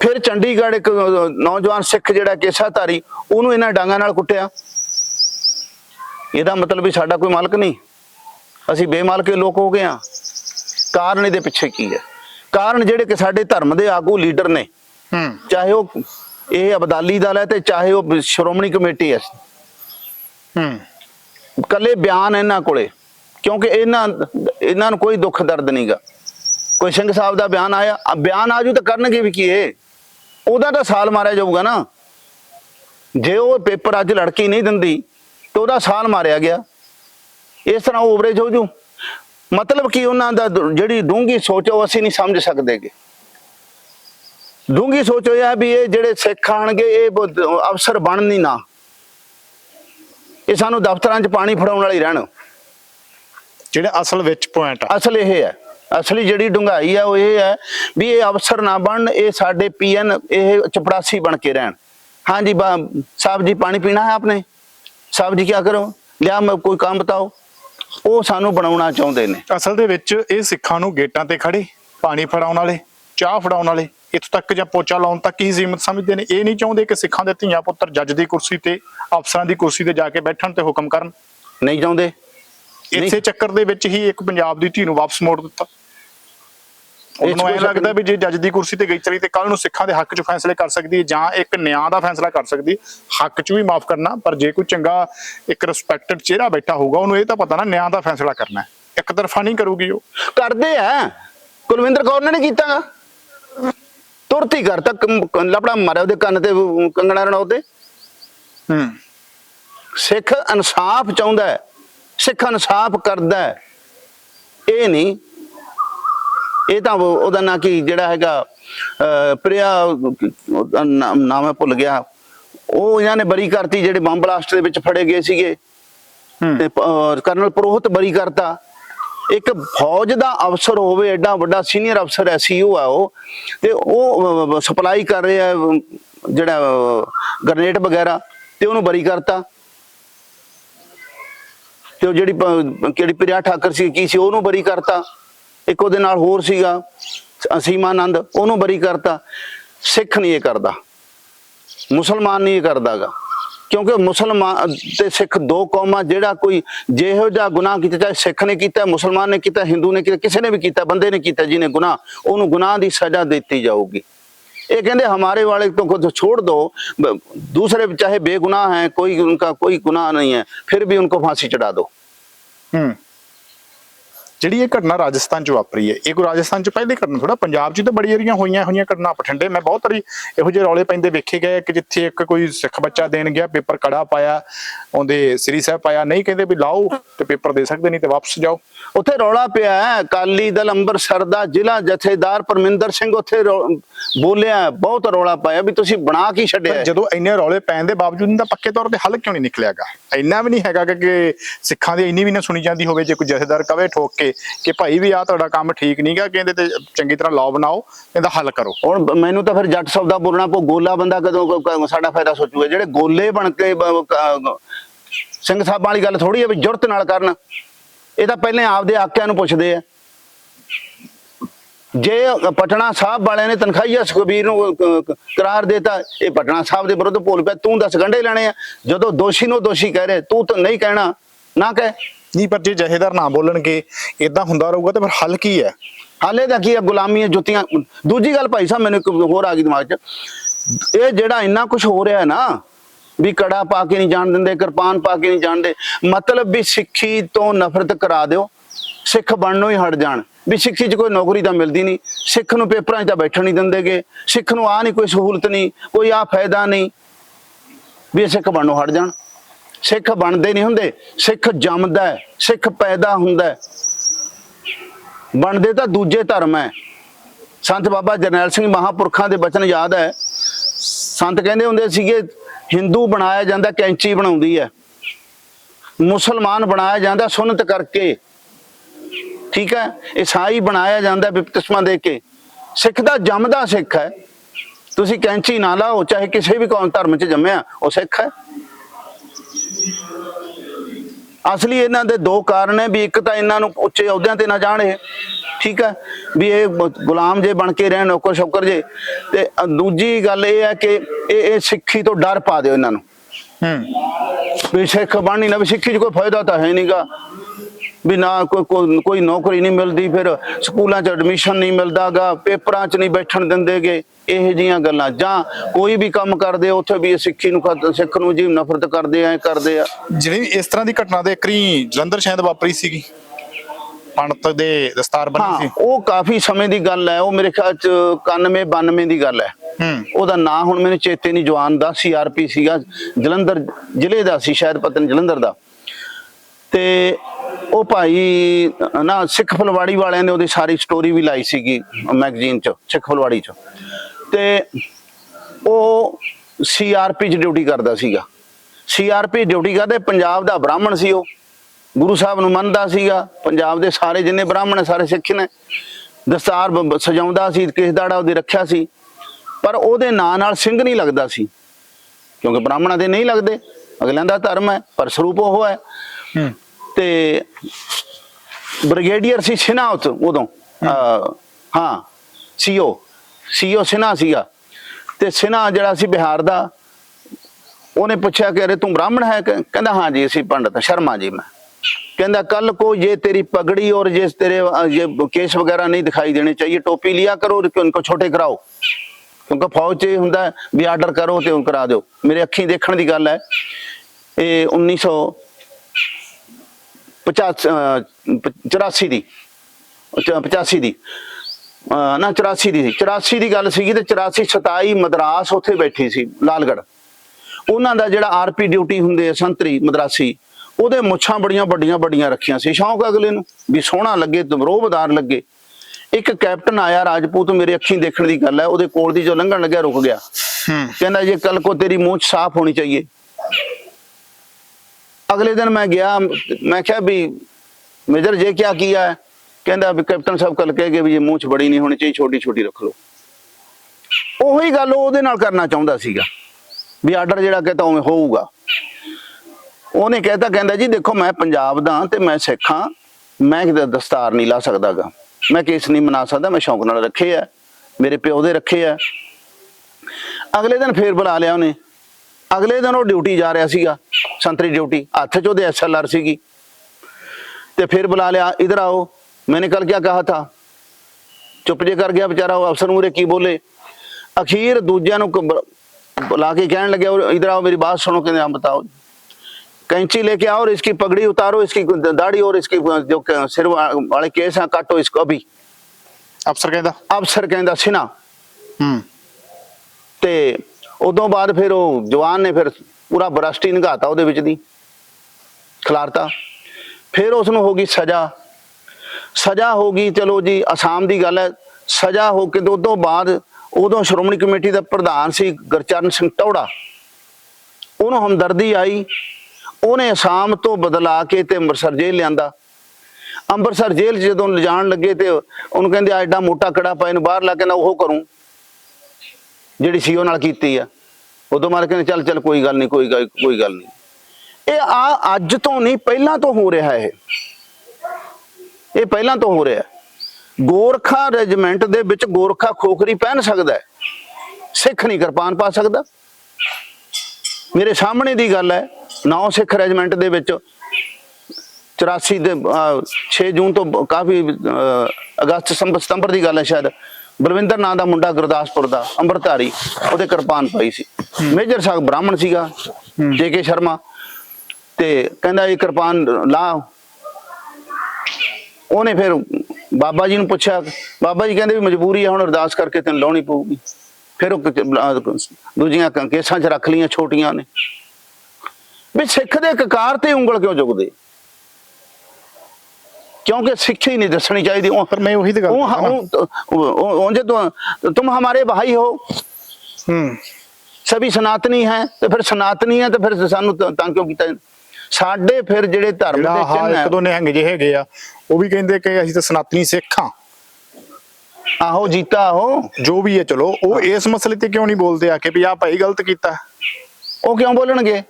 ਫਿਰ ਚੰਡੀਗੜ੍ਹ ਇੱਕ ਨੌਜਵਾਨ ਸਿੱਖ ਜਿਹੜਾ ਕੇਸਾਧਾਰੀ ਉਹਨੂੰ ਇਹਨਾਂ ਡਾਂਗਾਂ ਨਾਲ ਕੁੱਟਿਆ। ਇਹਦਾ ਮਤਲਬ ਵੀ ਸਾਡਾ ਕੋਈ ਮਾਲਕ ਨਹੀਂ। ਅਸੀਂ ਬੇਮਾਲਕੇ ਲੋਕ ਹੋ ਗਏ ਆ ਕਾਰਨ ਇਹਦੇ ਪਿੱਛੇ ਕੀ ਹੈ? ਕਾਰਨ ਜਿਹੜੇ ਕਿ ਸਾਡੇ ਧਰਮ ਦੇ ਆਗੂ ਲੀਡਰ ਨੇ ਹੂੰ। ਚਾਹੇ ਉਹ ਇਹ ਅਬਦਾਲੀ ਦਲ ਹੈ ਤੇ ਚਾਹੇ ਉਹ ਸ਼੍ਰੋਮਣੀ ਕਮੇਟੀ ਹੈ। ਹੂੰ। ਕੱਲੇ ਬਿਆਨ ਇਹਨਾਂ ਕੋਲੇ ਕਿਉਂਕਿ ਇਹਨਾਂ ਇਹਨਾਂ ਨੂੰ ਕੋਈ ਦੁੱਖ ਦਰਦ ਨਹੀਂਗਾ ਕੋਈ ਸਿੰਘ ਸਾਹਿਬ ਦਾ ਬਿਆਨ ਆਇਆ ਬਿਆਨ ਆਜੂ ਤਾਂ ਕਰਨਗੇ ਵੀ ਕੀ ਇਹ? ਉਹਦਾ ਤਾਂ ਸਾਲ ਮਾਰਿਆ ਜਾਊਗਾ ਨਾ। ਜੇ ਉਹ ਪੇਪਰ ਅੱਜ ਲੜਕੀ ਨਹੀਂ ਦਿੰਦੀ ਤੇ ਉਹਦਾ ਸਾਲ ਮਾਰਿਆ ਗਿਆ। ਇਸ ਤਰ੍ਹਾਂ ਓਵਰੇਜ ਹੋ ਜੂ। ਮਤਲਬ ਕਿ ਉਹਨਾਂ ਦਾ ਜਿਹੜੀ ਡੂੰਗੀ ਸੋਚ ਉਹ ਅਸੀਂ ਨਹੀਂ ਸਮਝ ਸਕਦੇਗੇ। ਡੂੰਗੀ ਸੋਚ ਇਹ ਵੀ ਇਹ ਜਿਹੜੇ ਸਿੱਖ ਆਣਗੇ ਇਹ ਅਫਸਰ ਬਣਨੀ ਨਾ। ਇਹ ਸਾਨੂੰ ਦਫ਼ਤਰਾਂ 'ਚ ਪਾਣੀ ਫੜਾਉਣ ਵਾਲੇ ਰਹਿਣ। ਜਿਹੜੇ ਅਸਲ ਵਿੱਚ ਪੁਆਇੰਟ ਅਸਲ ਇਹ ਹੈ। ਅਸਲੀ ਜਿਹੜੀ ਡੁੰਗਾਈ ਹੈ ਉਹ ਇਹ ਹੈ ਵੀ ਇਹ ਅਫਸਰ ਨਾ ਬਣਨ ਇਹ ਸਾਡੇ ਪੀਐਨ ਇਹ ਚਪੜਾਸੀ ਬਣ ਕੇ ਰਹਿਣ। ਹਾਂਜੀ ਸਾਹਿਬ ਜੀ ਪਾਣੀ ਪੀਣਾ ਹੈ ਆਪਨੇ? ਸਾਹਿਬ ਜੀ ਕੀ ਕਰੋ? ਲਿਆ ਮੈਂ ਕੋਈ ਕੰਮ ਬਤਾਓ। ਉਹ ਸਾਨੂੰ ਬਣਾਉਣਾ ਚਾਹੁੰਦੇ ਨੇ। ਅਸਲ ਦੇ ਵਿੱਚ ਇਹ ਸਿੱਖਾਂ ਨੂੰ ਗੇਟਾਂ ਤੇ ਖੜੇ ਪਾਣੀ ਫੜਾਉਣ ਵਾਲੇ ਚਾਹ ਫੜਾਉਣ ਵਾਲੇ ਇੱਥੋਂ ਤੱਕ ਜਾਂ ਪੋਚਾ ਲਾਉਣ ਤੱਕ ਹੀ ਸੀਮਤ ਸਮਝਦੇ ਨੇ। ਇਹ ਨਹੀਂ ਚਾਹੁੰਦੇ ਕਿ ਸਿੱਖਾਂ ਦੇ ਧੀਆਂ ਪੁੱਤਰ ਜੱਜ ਦੀ ਕੁਰਸੀ ਤੇ ਅਫਸਰਾਂ ਦੀ ਕੁਰਸੀ ਤੇ ਜਾ ਕੇ ਬੈਠਣ ਤੇ ਹੁਕਮ ਕਰਨ। ਨਹੀਂ ਚਾਹੁੰਦੇ। ਇਸੇ ਚੱਕਰ ਦੇ ਵਿੱਚ ਹੀ ਇੱਕ ਪੰਜਾਬ ਦੀ ਧੀ ਨੂੰ ਵਾਪਸ ਮੋੜ ਦਿੱਤਾ। ਉਹਨੂੰ ਸ਼ੱਕ ਲੱਗਦਾ ਵੀ ਜੇ ਜੱਜ ਦੀ ਕੁਰਸੀ ਤੇ ਗਈ ਚਲੀ ਤੇ ਕੱਲ ਨੂੰ ਸਿੱਖਾਂ ਦੇ ਹੱਕ 'ਚ ਫੈਸਲੇ ਕਰ ਸਕਦੀ ਹੈ ਜਾਂ ਇੱਕ ਨਿਆਂ ਦਾ ਫੈਸਲਾ ਕਰ ਸਕਦੀ। ਹੱਕ 'ਚ ਵੀ ਮਾਫ ਕਰਨਾ ਪਰ ਜੇ ਕੋਈ ਚੰਗਾ ਇੱਕ ਰਿਸਪੈਕਟਡ ਚਿਹਰਾ ਬੈਠਾ ਹੋਊਗਾ ਉਹਨੂੰ ਇਹ ਤਾਂ ਪਤਾ ਨਾ ਨਿਆਂ ਦਾ ਫੈਸਲਾ ਕਰਨਾ ਹੈ। ਇੱਕ ਤਰਫਾ ਨਹੀਂ ਕਰੂਗੀ ਉਹ। ਕਰਦੇ ਆ। ਕੁਲਵਿੰਦਰ ਕੌਰ ਨੇ ਨਹੀਂ ਕੀਤਾਗਾ। ਤੁਰਤੀ ਕਰ ਤੱਕ ਲਪੜਾ ਮਾਰਿਆ ਉਹਦੇ ਕੰਨ ਤੇ ਕੰਗਣਾ ਰਣਾ ਉਹਦੇ ਹੂੰ। ਸਿੱਖ ਇਨਸਾਫ ਚਾਹੁੰਦਾ ਹੈ। ਸਿੱਖ ਇਨਸਾਫ ਕਰਦਾ ਹੈ। ਇਹ ਨਹੀਂ। ਇਹ ਤਾਂ ਉਹ- ਉਹਦਾ ਨਾਂ ਕੀ ਜਿਹੜਾ ਹੈਗਾ ਪ੍ਰਿਆ ਨਾਮ ਮੈਂ ਭੁੱਲ ਗਿਆ। ਉਹ ਇਹਨਾਂ ਨੇ ਬਰੀ ਕਰਤੀ ਜਿਹੜੇ ਬੰਬ ਬਲਾਸਟ ਦੇ ਵਿੱਚ ਫੜੇ ਗਏ ਸੀਗੇ। ਹੂੰ। ਤੇ ਕਰਨਲ ਪ੍ਰੋਹਤ ਬਰੀ ਕਰਤਾ। ਇੱਕ ਫੌਜ ਦਾ ਅਫਸਰ ਹੋਵੇ ਐਡਾ ਵੱਡਾ ਸੀਨੀਅਰ ਅਫਸਰ ਹੈ ਸੀਓ ਆ ਉਹ। ਤੇ ਉਹ ਸਪਲਾਈ ਕਰ ਰਿਹਾ ਜਿਹੜਾ ਗ੍ਰਨੇਡ ਵਗੈਰਾ। ਤੇ ਉਹਨੂੰ ਬਰੀ ਕਰਤਾ। ਤੇ ਉਹ ਜਿਹੜੀ ਪ- ਕਿਹੜੀ ਪ੍ਰਿਆ ਠਾਕਰ ਸੀ, ਕੀ ਸੀ, ਉਹਨੂੰ ਬਰੀ ਕਰਤਾ। ਇੱਕ ਉਹਦੇ ਨਾਲ ਹੋਰ ਸੀਗਾ ਅਸੀਮਾਨੰਦ ਉਹਨੂੰ ਬਰੀ ਕਰਤਾ। ਸਿੱਖ ਨਹੀਂ ਇਹ ਕਰਦਾ। ਮੁਸਲਮਾਨ ਨਹੀਂ ਇਹ ਕਰਦਾਗਾ। ਕਿਉਂਕਿ ਮੁਸਲਮਾਨ ਤੇ ਸਿੱਖ ਦੋ ਕੌਮਾਂ, ਜਿਹੜਾ ਕੋਈ ਜਿਹੋ ਜਿਹਾ ਗੁਨਾਹ ਕੀਤਾ, ਚਾਹੇ ਸਿੱਖ ਨੇ ਕੀਤਾ, ਮੁਸਲਮਾਨ ਨੇ ਕੀਤਾ, ਹਿੰਦੂ ਨੇ ਕੀਤਾ, ਕਿਸੇ ਨੇ ਵੀ ਕੀਤਾ, ਬੰਦੇ ਨੇ ਕੀਤਾ, ਜਿਹਨੇ ਗੁਨਾਹ, ਉਹਨੂੰ ਗੁਨਾਹ ਦੀ ਸਜ਼ਾ ਦਿੱਤੀ ਜਾਊਗੀ। ये कहते हमारे वाले तो को तो छोड़ दो दूसरे चाहे बेगुनाह हैं कोई उनका कोई गुनाह नहीं है फिर भी उनको फांसी चढ़ा दो हम्म ਜਿਹੜੀ ਇਹ ਘਟਨਾ ਰਾਜਸਥਾਨ ਚ ਵਾਪਰੀ ਹੈ ਇਹ ਕੋਈ ਰਾਜਸਥਾਨ ਚ ਪਹਿਲੀ ਘਟਨਾ ਥੋੜਾ ਪੰਜਾਬ ਚ ਤਾਂ ਬੜੀ ਏਰੀਆਂ ਹੋਈਆਂ ਹੋਈਆਂ ਘਟਨਾ ਬਠਿੰਡੇ ਮੈਂ ਬਹੁਤ ਵਾਰੀ ਇਹੋ ਜਿਹੇ ਰੌਲੇ ਪੈਂਦੇ ਵੇਖੇ ਗਏ ਕਿ ਜਿੱਥੇ ਇੱਕ ਕੋਈ ਸਿੱਖ ਬੱਚਾ ਦੇਣ ਗਿਆ ਪੇਪਰ ਕੜਾ ਪਾਇਆ ਉਹਦੇ ਸ੍ਰੀ ਸਾਹਿਬ ਪਾਇਆ ਨਹੀਂ ਕਹਿੰਦੇ ਵੀ ਲਾਓ ਤੇ ਪੇਪਰ ਦੇ ਸਕਦੇ ਨਹੀਂ ਤੇ ਵਾਪਸ ਜਾਓ ਉੱਥੇ ਰੌਲਾ ਪਿਆ ਹੈ ਅਕਾਲੀ ਦਲ ਅੰਮ੍ਰਿਤਸਰ ਦਾ ਜ਼ਿਲ੍ਹਾ ਜਥੇਦਾਰ ਪਰਮਿੰਦਰ ਸਿੰਘ ਉੱਥੇ ਬੋਲਿਆ ਬਹੁਤ ਰੌਲਾ ਪਾਇਆ ਵੀ ਤੁਸੀਂ ਬਣਾ ਕੀ ਛੱਡਿਆ? ਜਦੋਂ ਇੰਨੇ ਰੌਲੇ ਪੈਣ ਦੇ ਬਾਵਜੂਦ ਇਹਦਾ ਪੱਕੇ ਤੌਰ ਤੇ ਹੱਲ ਕਿਉਂ ਨਹੀਂ ਨਿਕਲਿਆਗਾ ਇੰਨਾ ਵੀ ਨਹੀਂ ਹੈਗਾ ਕਿ- ਕਿ ਸਿੱਖਾਂ ਦੀ ਇੰਨੀ ਵੀ ਨਾ ਸੁਣੀ ਜਾਂਦੀ ਹੋਵੇ ਜੇ ਕੋਈ ਜਥੇਦਾਰ ਕਵੇ ਠੋਕ ਕੇ ਕਿ ਭਾਈ ਵੀ ਆ ਤੁਹਾਡਾ ਕੰਮ ਠੀਕ ਨਹੀਂਗਾ ਕਹਿੰਦੇ ਤੇ ਚੰਗੀ ਤਰ੍ਹਾਂ ਲਾਅ ਬਣਾਓ ਇਹਦਾ ਹੱਲ ਕਰੋ। ਹੁਣ ਮੈਨੂੰ ਤਾਂ ਫਿਰ ਜੱਟ ਸੌਦਾ ਬੋਲਣਾ ਪਊ, ਗੋਲਾ ਬੰਦਾ ਕਦੋਂ ਸਾਡਾ ਫਾਇਦਾ ਸੋਚੂਗਾ, ਜਿਹੜੇ ਗੋਲੇ ਬਣ ਕੇ ਸਿੰਘ ਸਾਹਿਬਾਂ ਵਾਲੀ ਗੱਲ ਥੋੜੀ ਹੈ ਵੀ ਜੁਰਤ ਨਾਲ ਕਰਨ। ਇਹ ਤਾਂ ਪਹਿਲੇ ਆਪਦੇ ਆਕਿਆਂ ਨੂੰ ਪੁੱਛਦੇ ਆ। ਜੇ ਪਟਨਾ ਸਾਹਿਬ ਵਾਲਿਆਂ ਨੇ ਤਨਖਾਹੀਆ ਸੁਖਬੀਰ ਨੂੰ ਕਰਾਰ ਦੇਤਾ ਇਹ ਪਟਨਾ ਸਾਹਿਬ ਦੇ ਵਿਰੁੱਧ ਬੋਲ ਪਿਆ, ਤੂੰ ਦਸ ਗੰਢੇ ਲੈਣੇ ਆ। ਜਦੋਂ ਦੋਸ਼ੀ ਨੂੰ ਦੋਸ਼ੀ ਕਹਿ ਰਹੇ, ਤੂੰ ਤਾਂ ਨਹੀਂ ਕਹਿਣਾ, ਨਾ ਕਹਿ। ਨਹੀਂ, ਪਰ ਜੇ ਜਥੇਦਾਰ ਨਾ ਬੋਲਣਗੇ ਇਦਾਂ ਹੁੰਦਾ ਰਹੂਗਾ ਤੇ ਫਿਰ ਹੱਲ ਕੀ ਹੈ? ਹਾਲੇ ਦਾ ਕੀ ਹੈ? ਗੁਲਾਮੀਆਂ ਜੁੱਤੀਆਂ। ਦੂਜੀ ਗੱਲ ਭਾਈ ਸਾਹਿਬ, ਮੈਨੂੰ ਇੱਕ ਹੋਰ ਆ ਗਈ ਦਿਮਾਗ 'ਚ। ਇਹ ਜਿਹੜਾ ਇੰਨਾ ਕੁਝ ਹੋ ਰਿਹਾ ਨਾ, ਵੀ ਕੜਾ ਪਾ ਕੇ ਨਹੀਂ ਜਾਣ ਦਿੰਦੇ, ਕਿਰਪਾਨ ਪਾ ਕੇ ਨਹੀਂ ਜਾਣਦੇ ਮਤਲਬ ਵੀ ਸਿੱਖੀ ਤੋਂ ਨਫ਼ਰਤ ਕਰਾ ਦਿਓ। ਸਿੱਖ ਬਣਨੋਂ ਹੀ ਹਟ ਜਾਣ। ਵੀ ਸਿੱਖੀ 'ਚ ਕੋਈ ਨੌਕਰੀ ਤਾਂ ਮਿਲਦੀ ਨਹੀਂ। ਸਿੱਖ ਨੂੰ ਪੇਪਰਾਂ 'ਚ ਤਾਂ ਬੈਠਣ ਨਹੀਂ ਦਿੰਦੇਗੇ। ਸਿੱਖ ਨੂੰ ਆ ਨਹੀਂ, ਕੋਈ ਸਹੂਲਤ ਨਹੀਂ, ਕੋਈ ਆ ਫਾਇਦਾ ਨਹੀਂ, ਵੀ ਇਹ ਸਿੱਖ ਬਣਨੋਂ ਹਟ ਜਾਣ। ਸਿੱਖ ਬਣਦੇ ਨਹੀਂ ਹੁੰਦੇ, ਸਿੱਖ ਜੰਮਦਾ ਹੈ, ਸਿੱਖ ਪੈਦਾ ਹੁੰਦਾ ਹੈ। ਬਣਦੇ ਤਾਂ ਦੂਜੇ ਧਰਮ ਹੈ। ਸੰਤ ਬਾਬਾ ਜਰਨੈਲ ਸਿੰਘ ਮਹਾਪੁਰਖਾਂ ਦੇ ਬਚਨ ਯਾਦ ਹੈ। ਸੰਤ ਕਹਿੰਦੇ ਹੁੰਦੇ ਸੀਗੇ ਹਿੰਦੂ ਬਣਾਇਆ ਜਾਂਦਾ, ਕੈਂਚੀ ਬਣਾਉਂਦੀ ਹੈ। ਮੁਸਲਮਾਨ ਬਣਾਇਆ ਜਾਂਦਾ ਸੁਨਤ ਕਰਕੇ। ਠੀਕ ਹੈ? ਈਸਾਈ ਬਣਾਇਆ ਜਾਂਦਾ ਬਪਤਿਸਮਾ ਦੇ ਕੇ। ਸਿੱਖ ਦਾ ਜੰਮਦਾ ਸਿੱਖ ਹੈ। ਤੁਸੀਂ ਕੈਂਚੀ ਨਾ ਲਾਓ, ਚਾਹੇ ਕਿਸੇ ਵੀ ਕੌਮ ਧਰਮ 'ਚ ਜੰਮਿਆ, ਉਹ ਸਿੱਖ ਹੈ। ਅਸਲੀ ਇਹਨਾਂ ਦੇ ਦੋ ਕਾਰਨ ਹੈ ਵੀ ਇੱਕ ਤਾਂ ਇਹਨਾਂ ਨੂੰ ਉੱਚੇ ਅਹੁਦਿਆਂ ਤੇ ਨਾ ਜਾਣ ਇਹ ਠੀਕ ਹੈ ਵੀ ਇਹ ਗੁਲਾਮ ਜੇ ਬਣ ਕੇ ਰਹਿਣ ਨੌਕਰ ਸ਼ੌਕਰ ਜੇ ਤੇ ਦੂਜੀ ਗੱਲ ਇਹ ਹੈ ਕਿ ਇਹ ਇਹ ਸਿੱਖੀ ਤੋਂ ਡਰ ਪਾ ਦਿਓ ਇਹਨਾਂ ਨੂੰ। ਹੂੰ। ਵੀ ਸਿੱਖ ਬਣਨੀ ਨਾ ਵੀ ਸਿੱਖੀ 'ਚ ਕੋਈ ਫਾਇਦਾ ਤਾਂ ਹੈ ਨਹੀਂਗਾ ਵੀ ਨਾ ਕੋਈ ਕੋਈ- ਨੌਕਰੀ ਨਹੀਂ ਮਿਲਦੀ ਫਿਰ ਸਕੂਲਾਂ 'ਚ ਐਡਮਿਸ਼ਨ ਨਹੀਂ ਮਿਲਦਾਗਾ ਪੇਪਰਾਂ 'ਚ ਨਹੀਂ ਬੈਠਣ ਦਿੰਦੇਗੇ ਇਹ ਜੀਆਂ ਗੱਲਾਂ। ਜਾਂ ਕੋਈ ਵੀ ਕੰਮ ਕਰਦੇ ਉੱਥੇ ਵੀ ਸਿੱਖੀ ਨੂੰ ਸਿੱਖ ਨੂੰ ਜੀ ਨਫ਼ਰਤ ਕਰਦੇ ਐ ਕਰਦੇ ਆ। ਜਿਹੜੀ ਇਸ ਤਰ੍ਹਾਂ ਦੀ ਘਟਨਾ ਦੇ ਕਰੀ ਜਲੰਧਰ ਸ਼ਾਇਦ ਵਾਪਰੀ ਸੀਗੀ ਪੰਡਤ ਦੇ ਦਸਤਾਰ ਬੰਨੀ ਸੀ। ਉਹ ਕਾਫੀ ਸਮੇਂ ਦੀ ਗੱਲ ਹੈ ਉਹ ਮੇਰੇ ਖਿਆਲ ਚ 91 92 ਦੀ ਗੱਲ ਹੈ। ਹੂੰ। ਉਹਦਾ ਨਾਂ ਹੁਣ ਮੈਨੂੰ ਚੇਤੇ ਨਹੀਂ ਜਵਾਨ ਦਾ ਸੀਆਰਪੀ ਸੀਗਾ ਜਲੰਧਰ ਜ਼ਿਲ੍ਹੇ ਦਾ ਸੀ ਸ਼ਾਇਦ ਪਤਾ ਨਹੀਂ ਜਲੰਧਰ ਦਾ। ਤੇ ਉਹ ਭਾਈ, ਨਾ, ਸਿੱਖ ਫਲਵਾੜੀ ਵਾਲਿਆਂ ਨੇ ਉਹਦੀ ਸਾਰੀ ਸਟੋਰੀ ਵੀ ਲਾਈ ਸੀਗੀ ਮੈਗਜ਼ੀਨ ਚ, ਸਿੱਖ ਫਲਵਾੜੀ ਚ। ਤੇ ਉਹ ਸੀਆਰਪੀ ਚ ਡਿਊਟੀ ਕਰਦਾ ਸੀਗਾ। ਸੀਆਰਪੀ ਡਿਊਟੀ ਕਰਦੇ, ਪੰਜਾਬ ਦਾ ਬ੍ਰਾਹਮਣ ਸੀ ਉਹ। ਗੁਰੂ ਸਾਹਿਬ ਨੂੰ ਮੰਨਦਾ ਸੀਗਾ। ਪੰਜਾਬ ਦੇ ਸਾਰੇ ਜਿੰਨੇ ਬ੍ਰਾਹਮਣ ਸਾਰੇ ਸਿੱਖ ਨੇ। ਦਸਤਾਰ ਬ- ਸਜਾਉਂਦਾ ਸੀ, ਕਿਸ ਦਾੜਾ ਉਹਦੀ ਰੱਖਿਆ ਸੀ। ਪਰ ਉਹਦੇ ਨਾਂ ਨਾਲ ਸਿੰਘ ਨਹੀਂ ਲੱਗਦਾ ਸੀ। ਕਿਉਂਕਿ ਬ੍ਰਾਹਮਣਾਂ ਦੇ ਨਹੀਂ ਲੱਗਦੇ। ਅਗਲਿਆਂ ਦਾ ਧਰਮ ਹੈ, ਪਰ ਸਰੂਪ ਉਹ ਹੈ। ਤੇ ਬ੍ਰਿਗੇਡੀਅਰ ਸੀ ਸਿਨਾ ਉਦੋਂ ਹਾਂ। ਸੀਓ। ਸੀਓ ਸਿਨਾ ਸੀਗਾ। ਤੇ ਸਿਨਾ ਜਿਹੜਾ ਸੀ ਬਿਹਾਰ ਦਾ ਉਹਨੇ ਪੁੱਛਿਆ ਕਿ ਅਰੇ ਤੂੰ ਬ੍ਰਾਹਮਣ ਹੈ? ਕਹਿੰਦਾ ਹਾਂ ਜੀ ਅਸੀਂ ਪੰਡਤ ਸ਼ਰਮਾ ਜੀ ਮੈਂ। ਕਹਿੰਦਾ ਕੱਲ ਕੋ ਜੇ ਤੇਰੀ ਪਗੜੀ ਔਰ ਜੇ ਤੇਰੇ ਇਹ ਕੇਸ ਵਗੈਰਾ ਨਹੀਂ ਦਿਖਾਈ ਦੇਣੇ ਚਾਹੀਏ ਟੋਪੀ ਲਿਆ ਕਰੋ ਕਿ ਉਨਕੋ ਛੋਟੇ ਕਰਾਓ। ਕਿਉਂਕਿ ਫੌਜ 'ਚ ਹੁੰਦਾ ਵੀ ਆਰਡਰ ਕਰੋ ਤੇ ਉਹ ਕਰਾ ਦਿਓ। ਮੇਰੇ ਅੱਖੀਂ ਦੇਖਣ ਦੀ ਗੱਲ ਹੈ। ਇਹ 1900 85 84 ਦੀ। 85 ਦੀ। ਨਾ 84 ਦੀ 84 ਦੀ ਗੱਲ ਸੀਗੀ ਤੇ 84 27 ਮਦਰਾਸ ਉੱਥੇ ਬੈਠੀ ਸੀ ਲਾਲਗੜ ਉਹਨਾਂ ਦਾ ਜਿਹੜਾ ਆਰਪੀ ਡਿਊਟੀ ਹੁੰਦੇ ਸੰਤਰੀ ਮਦਰਾਸੀ ਉਹਦੇ ਮੁੱਛਾਂ ਬੜੀਆਂ ਵੱਡੀਆਂ ਵੱਡੀਆਂ ਰੱਖੀਆਂ ਸੀ। ਸ਼ੌਂਕ ਅਗਲੇ ਨੂੰ ਵੀ ਸੋਹਣਾ ਲੱਗੇ ਦਮਰੋਬਦਾਰ ਲੱਗੇ। ਇੱਕ ਕੈਪਟਨ ਆਇਆ ਰਾਜਪੂਤ ਮੇਰੇ ਅੱਖੀਂ ਦੇਖਣ ਦੀ ਗੱਲ ਹੈ ਉਹਦੇ ਕੋਲ ਦੀ ਜੋ ਲੰਘਣ ਲੱਗਿਆ ਰੁਕ ਗਿਆ। ਕਹਿੰਦਾ ਜੇ ਕੱਲ ਕੋ ਤੇਰੀ ਮੂੰਹ ਸਾਫ਼ ਹੋਣੀ ਚਾਹੀਏ। ਅਗਲੇ ਦਿਨ ਮੈਂ ਗਿਆ, ਮੈਂ ਕਿਹਾ ਵੀ ਮੇਜਰ ਜੇ ਕੀ ਕੀਆ ਕਹਿੰਦਾ ਵੀ ਕੈਪਟਨ ਸਾਹਿਬ ਕੱਲ ਕਹੇਗੇ ਵੀ ਜੇ ਮੂੰਹ 'ਚ ਬੜੀ ਨਹੀਂ ਹੋਣੀ ਚਾਹੀਦੀ, ਛੋਟੀ ਛੋਟੀ ਰੱਖ ਲਓ। ਉਹੀ ਗੱਲ ਉਹਦੇ ਨਾਲ ਕਰਨਾ ਚਾਹੁੰਦਾ ਸੀਗਾ, ਵੀ ਆਰਡਰ ਜਿਹੜਾ ਕਹਤਾ ਉਵੇਂ ਹੋਊਗਾ। ਉਹਨੇ ਕਹਿਤਾ, ਕਹਿੰਦਾ ਜੀ ਦੇਖੋ ਮੈਂ ਪੰਜਾਬ ਦਾ ਤੇ ਮੈਂ ਸਿੱਖਾਂ ਮੈਂ ਕਿਤੇ ਦਸਤਾਰ ਨਹੀਂ ਲਾ ਸਕਦਾਗਾ। ਮੈਂ ਕੇਸ ਨਹੀਂ ਮਨਾ ਸਕਦਾ, ਮੈਂ ਸ਼ੌਂਕ ਨਾਲ ਰੱਖੇ ਆ, ਮੇਰੇ ਪਿਓ ਦੇ ਰੱਖੇ ਆ। ਅਗਲੇ ਦਿਨ ਫੇਰ ਬੁਲਾ ਲਿਆ ਉਹਨੇ। ਅਗਲੇ ਦਿਨ ਉਹ ਡਿਊਟੀ ਜਾ ਰਿਹਾ ਸੀਗਾ ਸੰਤਰੀ ਡਿਊਟੀ ਹੱਥ 'ਚ ਉਹਦੇ ਐਸਐਲਆਰ ਸੀਗੀ ਤੇ ਫਿਰ ਬੁਲਾ ਲਿਆ ਇਧਰ आओ मैंने कल क्या कहा था ਚੁੱਪ ਜੇ ਕਰ ਗਿਆ ਵਿਚਾਰਾ ਉਹ ਅਫਸਰ ਮੂਰੇ ਕੀ ਬੋਲੇ ਅਖੀਰ ਦੂਜਿਆਂ ਨੂੰ ਕ- ਬ- ਬੁਲਾ ਕੇ ਕਹਿਣ ਲੱਗਿਆ "और इधर आओ मेरी बात सुनो कहते हम बताओ कैंची लेके आओ और इसकी पगड़ी उतारो इसकी दाढ़ी और इसकी जो क- सिर वा- वाले केस हैं काटो इसको अभी ਅਫਸਰ ਕਹਿੰਦਾ ਅਫਸਰ ਕਹਿੰਦਾ ਸਿਨਾ ਹੂੰ ਤੇ ਉਦੋਂ ਬਾਅਦ ਫਿਰ ਉਹ ਜਵਾਨ ਨੇ ਫਿਰ ਪੂਰਾ ਬਰਸਟੀ ਨਿਗਾਤਾ ਉਹਦੇ ਵਿੱਚ ਦੀ। ਖਿਲਾਰਤਾ। ਫਿਰ ਉਸ ਨੂੰ ਹੋ ਗਈ ਸਜ਼ਾ। ਸਜ਼ਾ ਹੋ ਗਈ, ਚਲੋ ਜੀ, ਅਸਾਮ ਦੀ ਗੱਲ ਹੈ। ਸਜ਼ਾ ਹੋ ਕੇ ਤੇ ਉਦੋਂ ਬਾਅਦ ਉਦੋਂ ਸ਼੍ਰੋਮਣੀ ਕਮੇਟੀ ਦਾ ਪ੍ਰਧਾਨ ਸੀ ਗੁਰਚਰਨ ਸਿੰਘ ਟੌੜਾ। ਉਹਨੂੰ ਹਮਦਰਦੀ ਆਈ। ਉਹਨੇ ਅਸਾਮ ਤੋਂ ਬਦਲਾ ਕੇ ਤੇ ਅੰਮ੍ਰਿਤਸਰ ਜੇਲ੍ਹ ਲਿਆਂਦਾ। ਅੰਮ੍ਰਿਤਸਰ ਜੇਲ੍ਹ 'ਚ ਜਦੋਂ ਲਿਜਾਣ ਲੱਗੇ ਤੇ ਉਹਨੂੰ ਕਹਿੰਦੇ ਆ, ਐਡਾ ਮੋਟਾ ਕੜਾ ਪਾ ਇਹਨੂੰ ਬਾਹਰ ਲਾ ਕੇ ਨਾ ਉਹ ਕਰੂੰ। ਜਿਹੜੀ ਸੀ ਉਹ ਨਾਲ ਕੀਤੀ ਆ। ਉਦੋਂ ਮਾਰ ਕਹਿੰਦੇ ਚੱਲ ਚੱਲ ਕੋਈ ਗੱਲ ਨਹੀਂ ਕੋਈ ਗੱਲ ਕੋਈ ਗੱਲ ਨਹੀਂ। ਇਹ ਆ ਅੱਜ ਤੋਂ ਨਹੀਂ ਪਹਿਲਾਂ ਤੋਂ ਹੋ ਰਿਹਾ ਇਹ। ਇਹ ਪਹਿਲਾਂ ਤੋਂ ਹੋ ਰਿਹਾ। ਗੋਰਖਾ ਰੈਜੀਮੈਂਟ ਦੇ ਵਿੱਚ ਗੋਰਖਾ ਖੋਖਰੀ ਪਹਿਨ ਸਕਦਾ ਹੈ। ਸਿੱਖ ਨਹੀਂ ਕਿਰਪਾਨ ਪਾ ਸਕਦਾ। ਮੇਰੇ ਸਾਹਮਣੇ ਦੀ ਗੱਲ ਹੈ ਨੌ ਸਿੱਖ ਰੈਜੀਮੈਂਟ ਦੇ ਵਿੱਚ 84 ਦੇ ਅਹ, 6 ਜੂਨ ਤੋਂ ਬ- ਕਾਫੀ ਅਹ, ਅਗਸਤ ਸਤੰਬਰ ਸਤੰਬਰ ਦੀ ਗੱਲ ਹੈ ਸ਼ਾਇਦ। ਬਲਵਿੰਦਰ ਨਾਂ ਦਾ ਮੁੰਡਾ ਗੁਰਦਾਸਪੁਰ ਦਾ, ਅੰਮ੍ਰਿਤਧਾਰੀ, ਉਹਦੇ ਕਿਰਪਾਨ ਪਾਈ ਸੀ। ਮੇਜਰ ਸਾਹਿਬ ਬ੍ਰਾਹਮਣ ਸੀਗਾ, ਜੇ ਕੇ ਸ਼ਰਮਾ। ਤੇ ਕਹਿੰਦਾ ਇਹ ਕਿਰਪਾਨ ਲਾ। ਉਹਨੇ ਫਿਰ ਬਾਬਾ ਜੀ ਨੂੰ ਪੁੱਛਿਆ, ਬਾਬਾ ਜੀ ਕਹਿੰਦੇ ਵੀ ਮਜਬੂਰੀ ਆ, ਹੁਣ ਅਰਦਾਸ ਕਰਕੇ ਤੈਨੂੰ ਲਾਉਣੀ ਪਊਗੀ। ਫਿਰ ਉਹ ਦੂਜੀਆਂ ਕੇਸਾਂ 'ਚ ਰੱਖ ਲਈਆਂ, ਛੋਟੀਆਂ ਨੇ। ਵੀ ਸਿੱਖ ਦੇ ਕਕਾਰ ਤੇ ਉਂਗਲ ਕਿਉਂ ਚੁੱਕਦੇ? क्योंकि शिक्षा ही नहीं दसनी चाहिए वो ਪਰ ਮੈਂ ਉਹੀ ਤੇ ਗੱਲ वो ਕਰਦਾ ਨਾ। वो- वो- वो- तो तुम हमारे भाई हो ਹੂੰ ਸਭੀ ਸਨਾਤਨੀ ਹੈ ਤੇ ਫਿਰ ਸਨਾਤਨੀ ਹੈ ਤੇ ਫਿਰ ਸਾਨੂੰ ਤਾਂ ਤਾਂ ਕਿਉਂ ਕੀਤਾ ਸਾਡੇ ਫਿਰ ਜਿਹੜੇ ਧਰਮ ਜਿਹੜਾ ਦੇ ਹਾਂ ਚਿੰਨ੍ਹ ਇੱਕ ਦੋ ਹੈ ਨਿਹੰਗ ਜਿਹੇ ਹੈਗੇ ਆ ਉਹ ਵੀ ਕਹਿੰਦੇ ਕਿ ਅਸੀਂ ਤਾਂ ਸਨਾਤਨੀ ਸਿੱਖ ਹਾਂ ਆਹੋ ਜੀਤਾ ਹੋ ਜੋ ਵੀ ਹੈ ਚਲੋ ਉਹ ਇਸ ਮਸਲੇ ਤੇ ਕਿਉਂ ਨਹੀਂ ਬੋਲਦੇ ਆ ਕਿ ਵੀ ਆਹ ਭਾਈ ਗਲਤ ਕੀਤਾ ਉਹ ਕਿਉਂ ਬੋਲਣਗੇ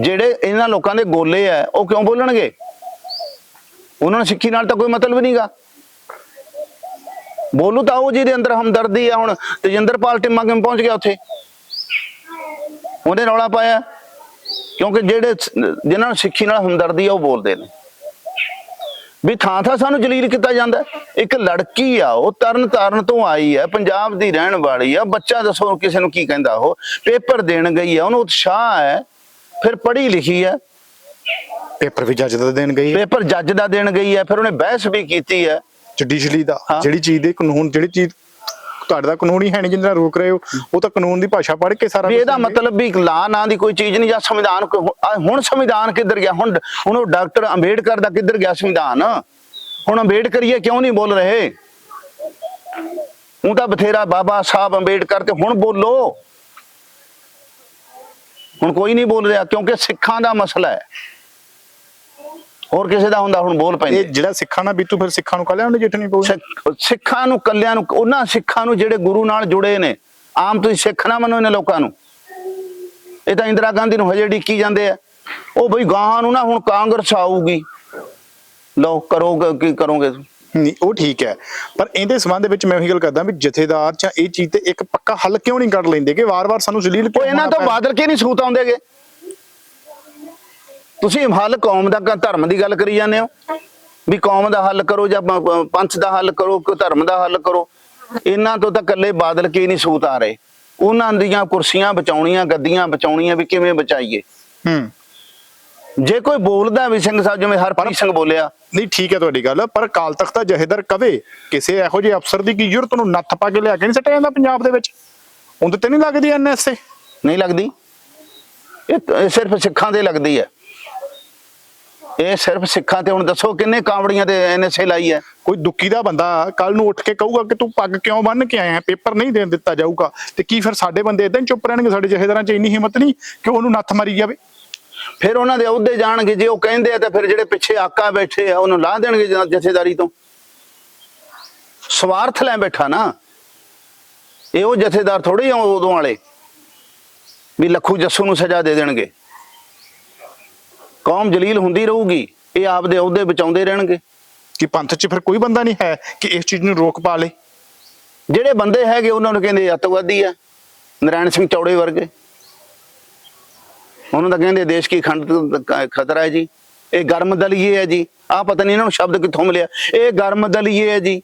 ਜਿਹੜੇ ਇਹਨਾਂ ਲੋਕਾਂ ਦੇ ਗੋਲੇ ਆ ਉਹ ਕਿਉਂ ਬੋਲਣਗੇ ਉਹਨਾਂ ਨੂੰ ਸਿੱਖੀ ਨਾਲ ਤਾਂ ਕੋਈ ਮਤਲਬ ਨਹੀਂਗਾ ਬੋਲੂ ਤਾਂ ਉਹ ਜਿਹਦੇ ਅੰਦਰ ਹਮਦਰਦੀ ਆ ਹੁਣ ਤੇਜਿੰਦਰਪਾਲ ਟਿੰਮਾ ਕਿਵੇਂ ਪਹੁੰਚ ਗਿਆ ਉੱਥੇ? ਉਹਨੇ ਰੌਲਾ ਪਾਇਆ, ਕਿਉਂਕਿ ਜਿਹੜੇ ਜਿਨ੍ਹਾਂ ਨੂੰ ਸਿੱਖੀ ਨਾਲ ਹਮਦਰਦੀ ਆ, ਉਹ ਬੋਲਦੇ ਨੇ। ਵੀ ਥਾਂ ਥਾਂ ਸਾਨੂੰ ਜਲੀਲ ਕੀਤਾ ਜਾਂਦਾ ਇੱਕ ਲੜਕੀ ਆ, ਉਹ ਤਰਨ ਤਾਰਨ ਤੋਂ ਆਈ ਹੈ, ਪੰਜਾਬ ਦੀ ਰਹਿਣ ਵਾਲੀ ਆ। ਬੱਚਾ ਦੱਸੋ ਕਿਸੇ ਨੂੰ ਕੀ ਕਹਿੰਦਾ ਉਹ? ਪੇਪਰ ਦੇਣ ਗਈ ਆ, ਉਹਨੂੰ ਉਤਸ਼ਾਹ ਹੈ, ਫਿਰ ਪੜ੍ਹੀ ਲਿਖੀ ਹੈ। ਪੇਪਰ ਵੀ ਜੱਜ ਦਾ ਦੇਣ ਗਈ ਹੈ। ਪੇਪਰ ਜੱਜ ਦਾ ਦੇਣ ਗਈ ਹੈ ਫਿਰ ਉਹਨੇ ਬਹਿਸ ਵੀ ਕੀਤੀ ਹੈ। ਜੁਡੀਸ਼ਰੀ ਦਾ ਹਾਂ। ਜਿਹੜੀ ਚੀਜ਼ ਦੇ ਕਾਨੂੰਨ ਜਿਹੜੀ ਚੀਜ਼ ਤੁਹਾਡੇ ਦਾ ਕਾਨੂੰਨ ਹੀ ਹੈ ਨਹੀਂ ਜਿੰਨਾ ਰੋਕ ਰਹੇ ਹੋ ਉਹ ਤਾਂ ਕਾਨੂੰਨ ਦੀ ਭਾਸ਼ਾ ਪੜ੍ਹ ਕੇ ਸਾਰਾ ਵੀ ਕੁਛ ਇਹਦਾ। ਮਤਲਬ ਵੀ ਲਾ ਨਾਂ ਦੀ ਕੋਈ ਚੀਜ਼ ਨਹੀਂ ਜਾਂ ਸੰਵਿਧਾਨ ਕੋ- ਆਹ ਹੁਣ ਸੰਵਿਧਾਨ ਕਿੱਧਰ ਗਿਆ? ਹੁਣ ਹੁਣ ਉਹ ਡਾਕਟਰ ਅੰਬੇਡਕਰ ਦਾ ਕਿੱਧਰ ਗਿਆ ਸੰਵਿਧਾਨ? ਹੁਣ ਅੰਬੇਡਕਰੀਏ ਕਿਉਂ ਨਹੀਂ ਬੋਲ ਰਹੇ? ਉਹ ਤਾਂ ਬਥੇਰਾ ਬਾਬਾ ਸਾਹਿਬ ਅੰਬੇਡਕਰ ਤੇ ਹੁਣ ਬੋਲੋ। ਹੁਣ ਕੋਈ ਨਹੀਂ ਬੋਲ ਰਿਹਾ ਕਿਉਂਕਿ ਸਿੱਖਾਂ ਦਾ ਮਸਲਾ ਹੈ। ਹੋਰ ਕਿਸੇ ਦਾ ਹੁੰਦਾ ਹੁਣ ਬੋਲ ਇਹ ਪੈਂਦੇ। ਜਿਹੜਾ ਸਿੱਖਾਂ ਨਾਲ ਬੀਤੂ ਫਿਰ ਸਿੱਖਾਂ ਨੂੰ ਕੱਲਿਆਂ ਨੂੰ ਜਿੱਠਣੀ ਪਊਗੀ? ਸਿੱਖ- ਸਿੱਖਾਂ ਨੂੰ ਕੱਲਿਆਂ ਨੂੰ ਉਹਨਾਂ ਸਿੱਖਾਂ ਨੂੰ ਜਿਹੜੇ ਗੁਰੂ ਨਾਲ ਜੁੜੇ ਨੇ ਆਮ ਤੁਸੀਂ ਸਿੱਖ ਨਾ ਮੰਨੋ ਇਹਨਾਂ ਲੋਕਾਂ ਨੂੰ। ਇਹ ਤਾਂ ਇੰਦਰਾ ਗਾਂਧੀ ਨੂੰ ਹਜੇ ਡਿੱਕੀ ਜਾਂਦੇ ਆ। ਉਹ ਬਈ ਗਾਹਾਂ ਨੂੰ ਨਾ ਹੁਣ ਕਾਂਗਰਸ ਆਊਗੀ। ਲਓ ਕਰੋਗੇ ਕੀ ਕਰੋਗੇ ਨਹੀਂ ਉਹ ਠੀਕ ਹੈ। ਪਰ ਇਹਦੇ ਸੰਬੰਧ ਵਿੱਚ ਮੈਂ ਉਹੀ ਗੱਲ ਕਰਦਾ ਵੀ ਜਥੇਦਾਰ ਜਾਂ ਇਹ ਚੀਜ਼ ਤੇ ਇੱਕ ਪੱਕਾ ਹੱਲ ਕਿਉਂ ਨਹੀਂ ਕੱਢ ਲੈਂਦੇ? ਕਿ ਵਾਰ-ਵਾਰ ਸਾਨੂੰ ਜ਼ਲੀਲ ਕਿਉਂ ਇਹਨਾਂ ਤੋਂ? ਬਾਦਲ ਕੇ ਨਹੀਂ ਸੂਤ ਆਉਂਦੇਗੇ? ਤੁਸੀਂ ਹੱਲ ਕੌਮ ਦਾ ਕ- ਧਰਮ ਦੀ ਗੱਲ ਕਰੀ ਜਾਂਦੇ ਹੋ? ਵੀ ਕੌਮ ਦਾ ਹੱਲ ਕਰੋ ਜਾਂ ਪੰਥ ਦਾ ਹੱਲ ਕਰੋ ਕੋਈ ਧਰਮ ਦਾ ਹੱਲ ਕਰੋ। ਇਹਨਾਂ ਤੋਂ ਤਾਂ ਇਕੱਲੇ ਬਾਦਲ ਕੇ ਨਹੀਂ ਸੂਤ ਆ ਰਹੇ? ਉਹਨਾਂ ਦੀਆਂ ਕੁਰਸੀਆਂ ਬਚਾਉਣੀਆਂ ਗੱਦੀਆਂ ਬਚਾਉਣੀਆਂ ਵੀ ਕਿਵੇਂ ਬਚਾਈਏ? ਹੂੰ। ਜੇ ਕੋਈ ਬੋਲਦਾ ਵੀ ਸਿੰਘ ਸਾਹਿਬ ਜਿਵੇਂ ਹਰਪ੍ਰੀਤ ਸਿੰਘ ਬੋਲਿਆ। ਨਹੀਂ ਠੀਕ ਹੈ ਤੁਹਾਡੀ ਗੱਲ ਪਰ ਕਾਲ ਤਖਤ ਦਾ ਜਹੇਦਾਰ ਕਵੇ ਕਿਸੇ ਇਹੋ ਜਿਹੇ ਅਫਸਰ ਦੀ ਕੀ ਜ਼ਰੂਰਤ? ਨੂੰ ਨੱਥ ਪਾ ਕੇ ਲਿਆ ਕੇ ਨਹੀਂ ਸੱਟਿਆ ਜਾਂਦਾ ਪੰਜਾਬ ਦੇ ਵਿੱਚ? ਉਹਦੇ ਤੇ ਨਹੀਂ ਲੱਗਦੀ ਐਨਐਸਏ ਨਹੀਂ ਲੱਗਦੀ। ਇਹ ਤਾਂ- ਸਿਰਫ ਸਿੱਖਾਂ ਤੇ ਲੱਗਦੀ ਹੈ। ਇਹ ਸਿਰਫ ਸਿੱਖਾਂ ਤੇ ਹੁਣ ਦੱਸੋ ਕਿੰਨੇ ਕਾਂਵੜੀਆਂ ਤੇ ਐਨਐਸਏ ਲਾਈ ਹੈ? ਕੋਈ ਦੁੱਕੀ ਦਾ ਬੰਦਾ ਕੱਲ ਨੂੰ ਉੱਠ ਕੇ ਕਹੂਗਾ ਕਿ ਤੂੰ ਪੱਗ ਕਿਉਂ ਬੰਨ ਕੇ ਆਇਆ ਪੇਪਰ ਨਹੀਂ ਦੇਣ ਦਿੱਤਾ ਜਾਊਗਾ। ਤੇ ਕੀ ਫਿਰ ਸਾਡੇ ਬੰਦੇ ਇਦਾਂ ਚੁੱਪ ਰਹਿਣਗੇ? ਸਾਡੇ ਜਹੇਦਾਰਾਂ 'ਚ ਇੰਨੀ ਹਿੰਮਤ ਨਹੀਂ ਕਿ ਉਹਨੂੰ ਨੱਥ ਮਾਰੀ ਜਾਵੇ? ਫਿਰ ਉਹਨਾਂ ਦੇ ਅਹੁਦੇ ਜਾਣਗੇ। ਜੇ ਉਹ ਕਹਿੰਦੇ ਆ ਤਾਂ ਫਿਰ ਜਿਹੜੇ ਪਿੱਛੇ ਆਕਾ ਬੈਠੇ ਆ ਉਹਨੂੰ ਲਾ ਦੇਣਗੇ ਜਥੇਦਾਰੀ ਤੋਂ। ਸਵਾਰਥ ਲੈ ਬੈਠਾ ਨਾ। ਇਹ ਉਹ ਜਥੇਦਾਰ ਥੋੜੇ ਆ ਉਦੋਂ ਵਾਲੇ। ਵੀ ਲੱਖੂ ਜੱਸੂ ਨੂੰ ਸਜ਼ਾ ਦੇ ਦੇਣਗੇ। ਕੌਮ ਜਲੀਲ ਹੁੰਦੀ ਰਹੂਗੀ ਇਹ ਆਪਦੇ ਅਹੁਦੇ ਬਚਾਉਂਦੇ ਰਹਿਣਗੇ। ਕਿ ਪੰਥ 'ਚ ਫਿਰ ਕੋਈ ਬੰਦਾ ਨਹੀਂ ਹੈ ਕਿ ਇਸ ਚੀਜ਼ ਨੂੰ ਰੋਕ ਪਾ ਲੇ? ਜਿਹੜੇ ਬੰਦੇ ਹੈਗੇ ਉਹਨਾਂ ਨੂੰ ਕਹਿੰਦੇ ਅੱਤਵਾਦੀ ਆ ਨਰਾਇਣ ਸਿੰਘ ਚੌੜੇ ਵਰਗੇ। ਉਹਨਾਂ ਦਾ ਕਹਿੰਦੇ ਦੇਸ਼ ਕੀ ਖੰਡ ਖਤਰਾ ਹੈ ਜੀ। ਇਹ ਗਰਮ ਦਲੀਏ ਹੈ ਜੀ। ਆ ਪਤਾ ਨਹੀਂ ਇਹਨਾਂ ਨੂੰ ਸ਼ਬਦ ਕਿੱਥੋਂ ਮਿਲਿਆ। ਇਹ ਗਰਮ ਦਲੀਏ ਹੈ ਜੀ।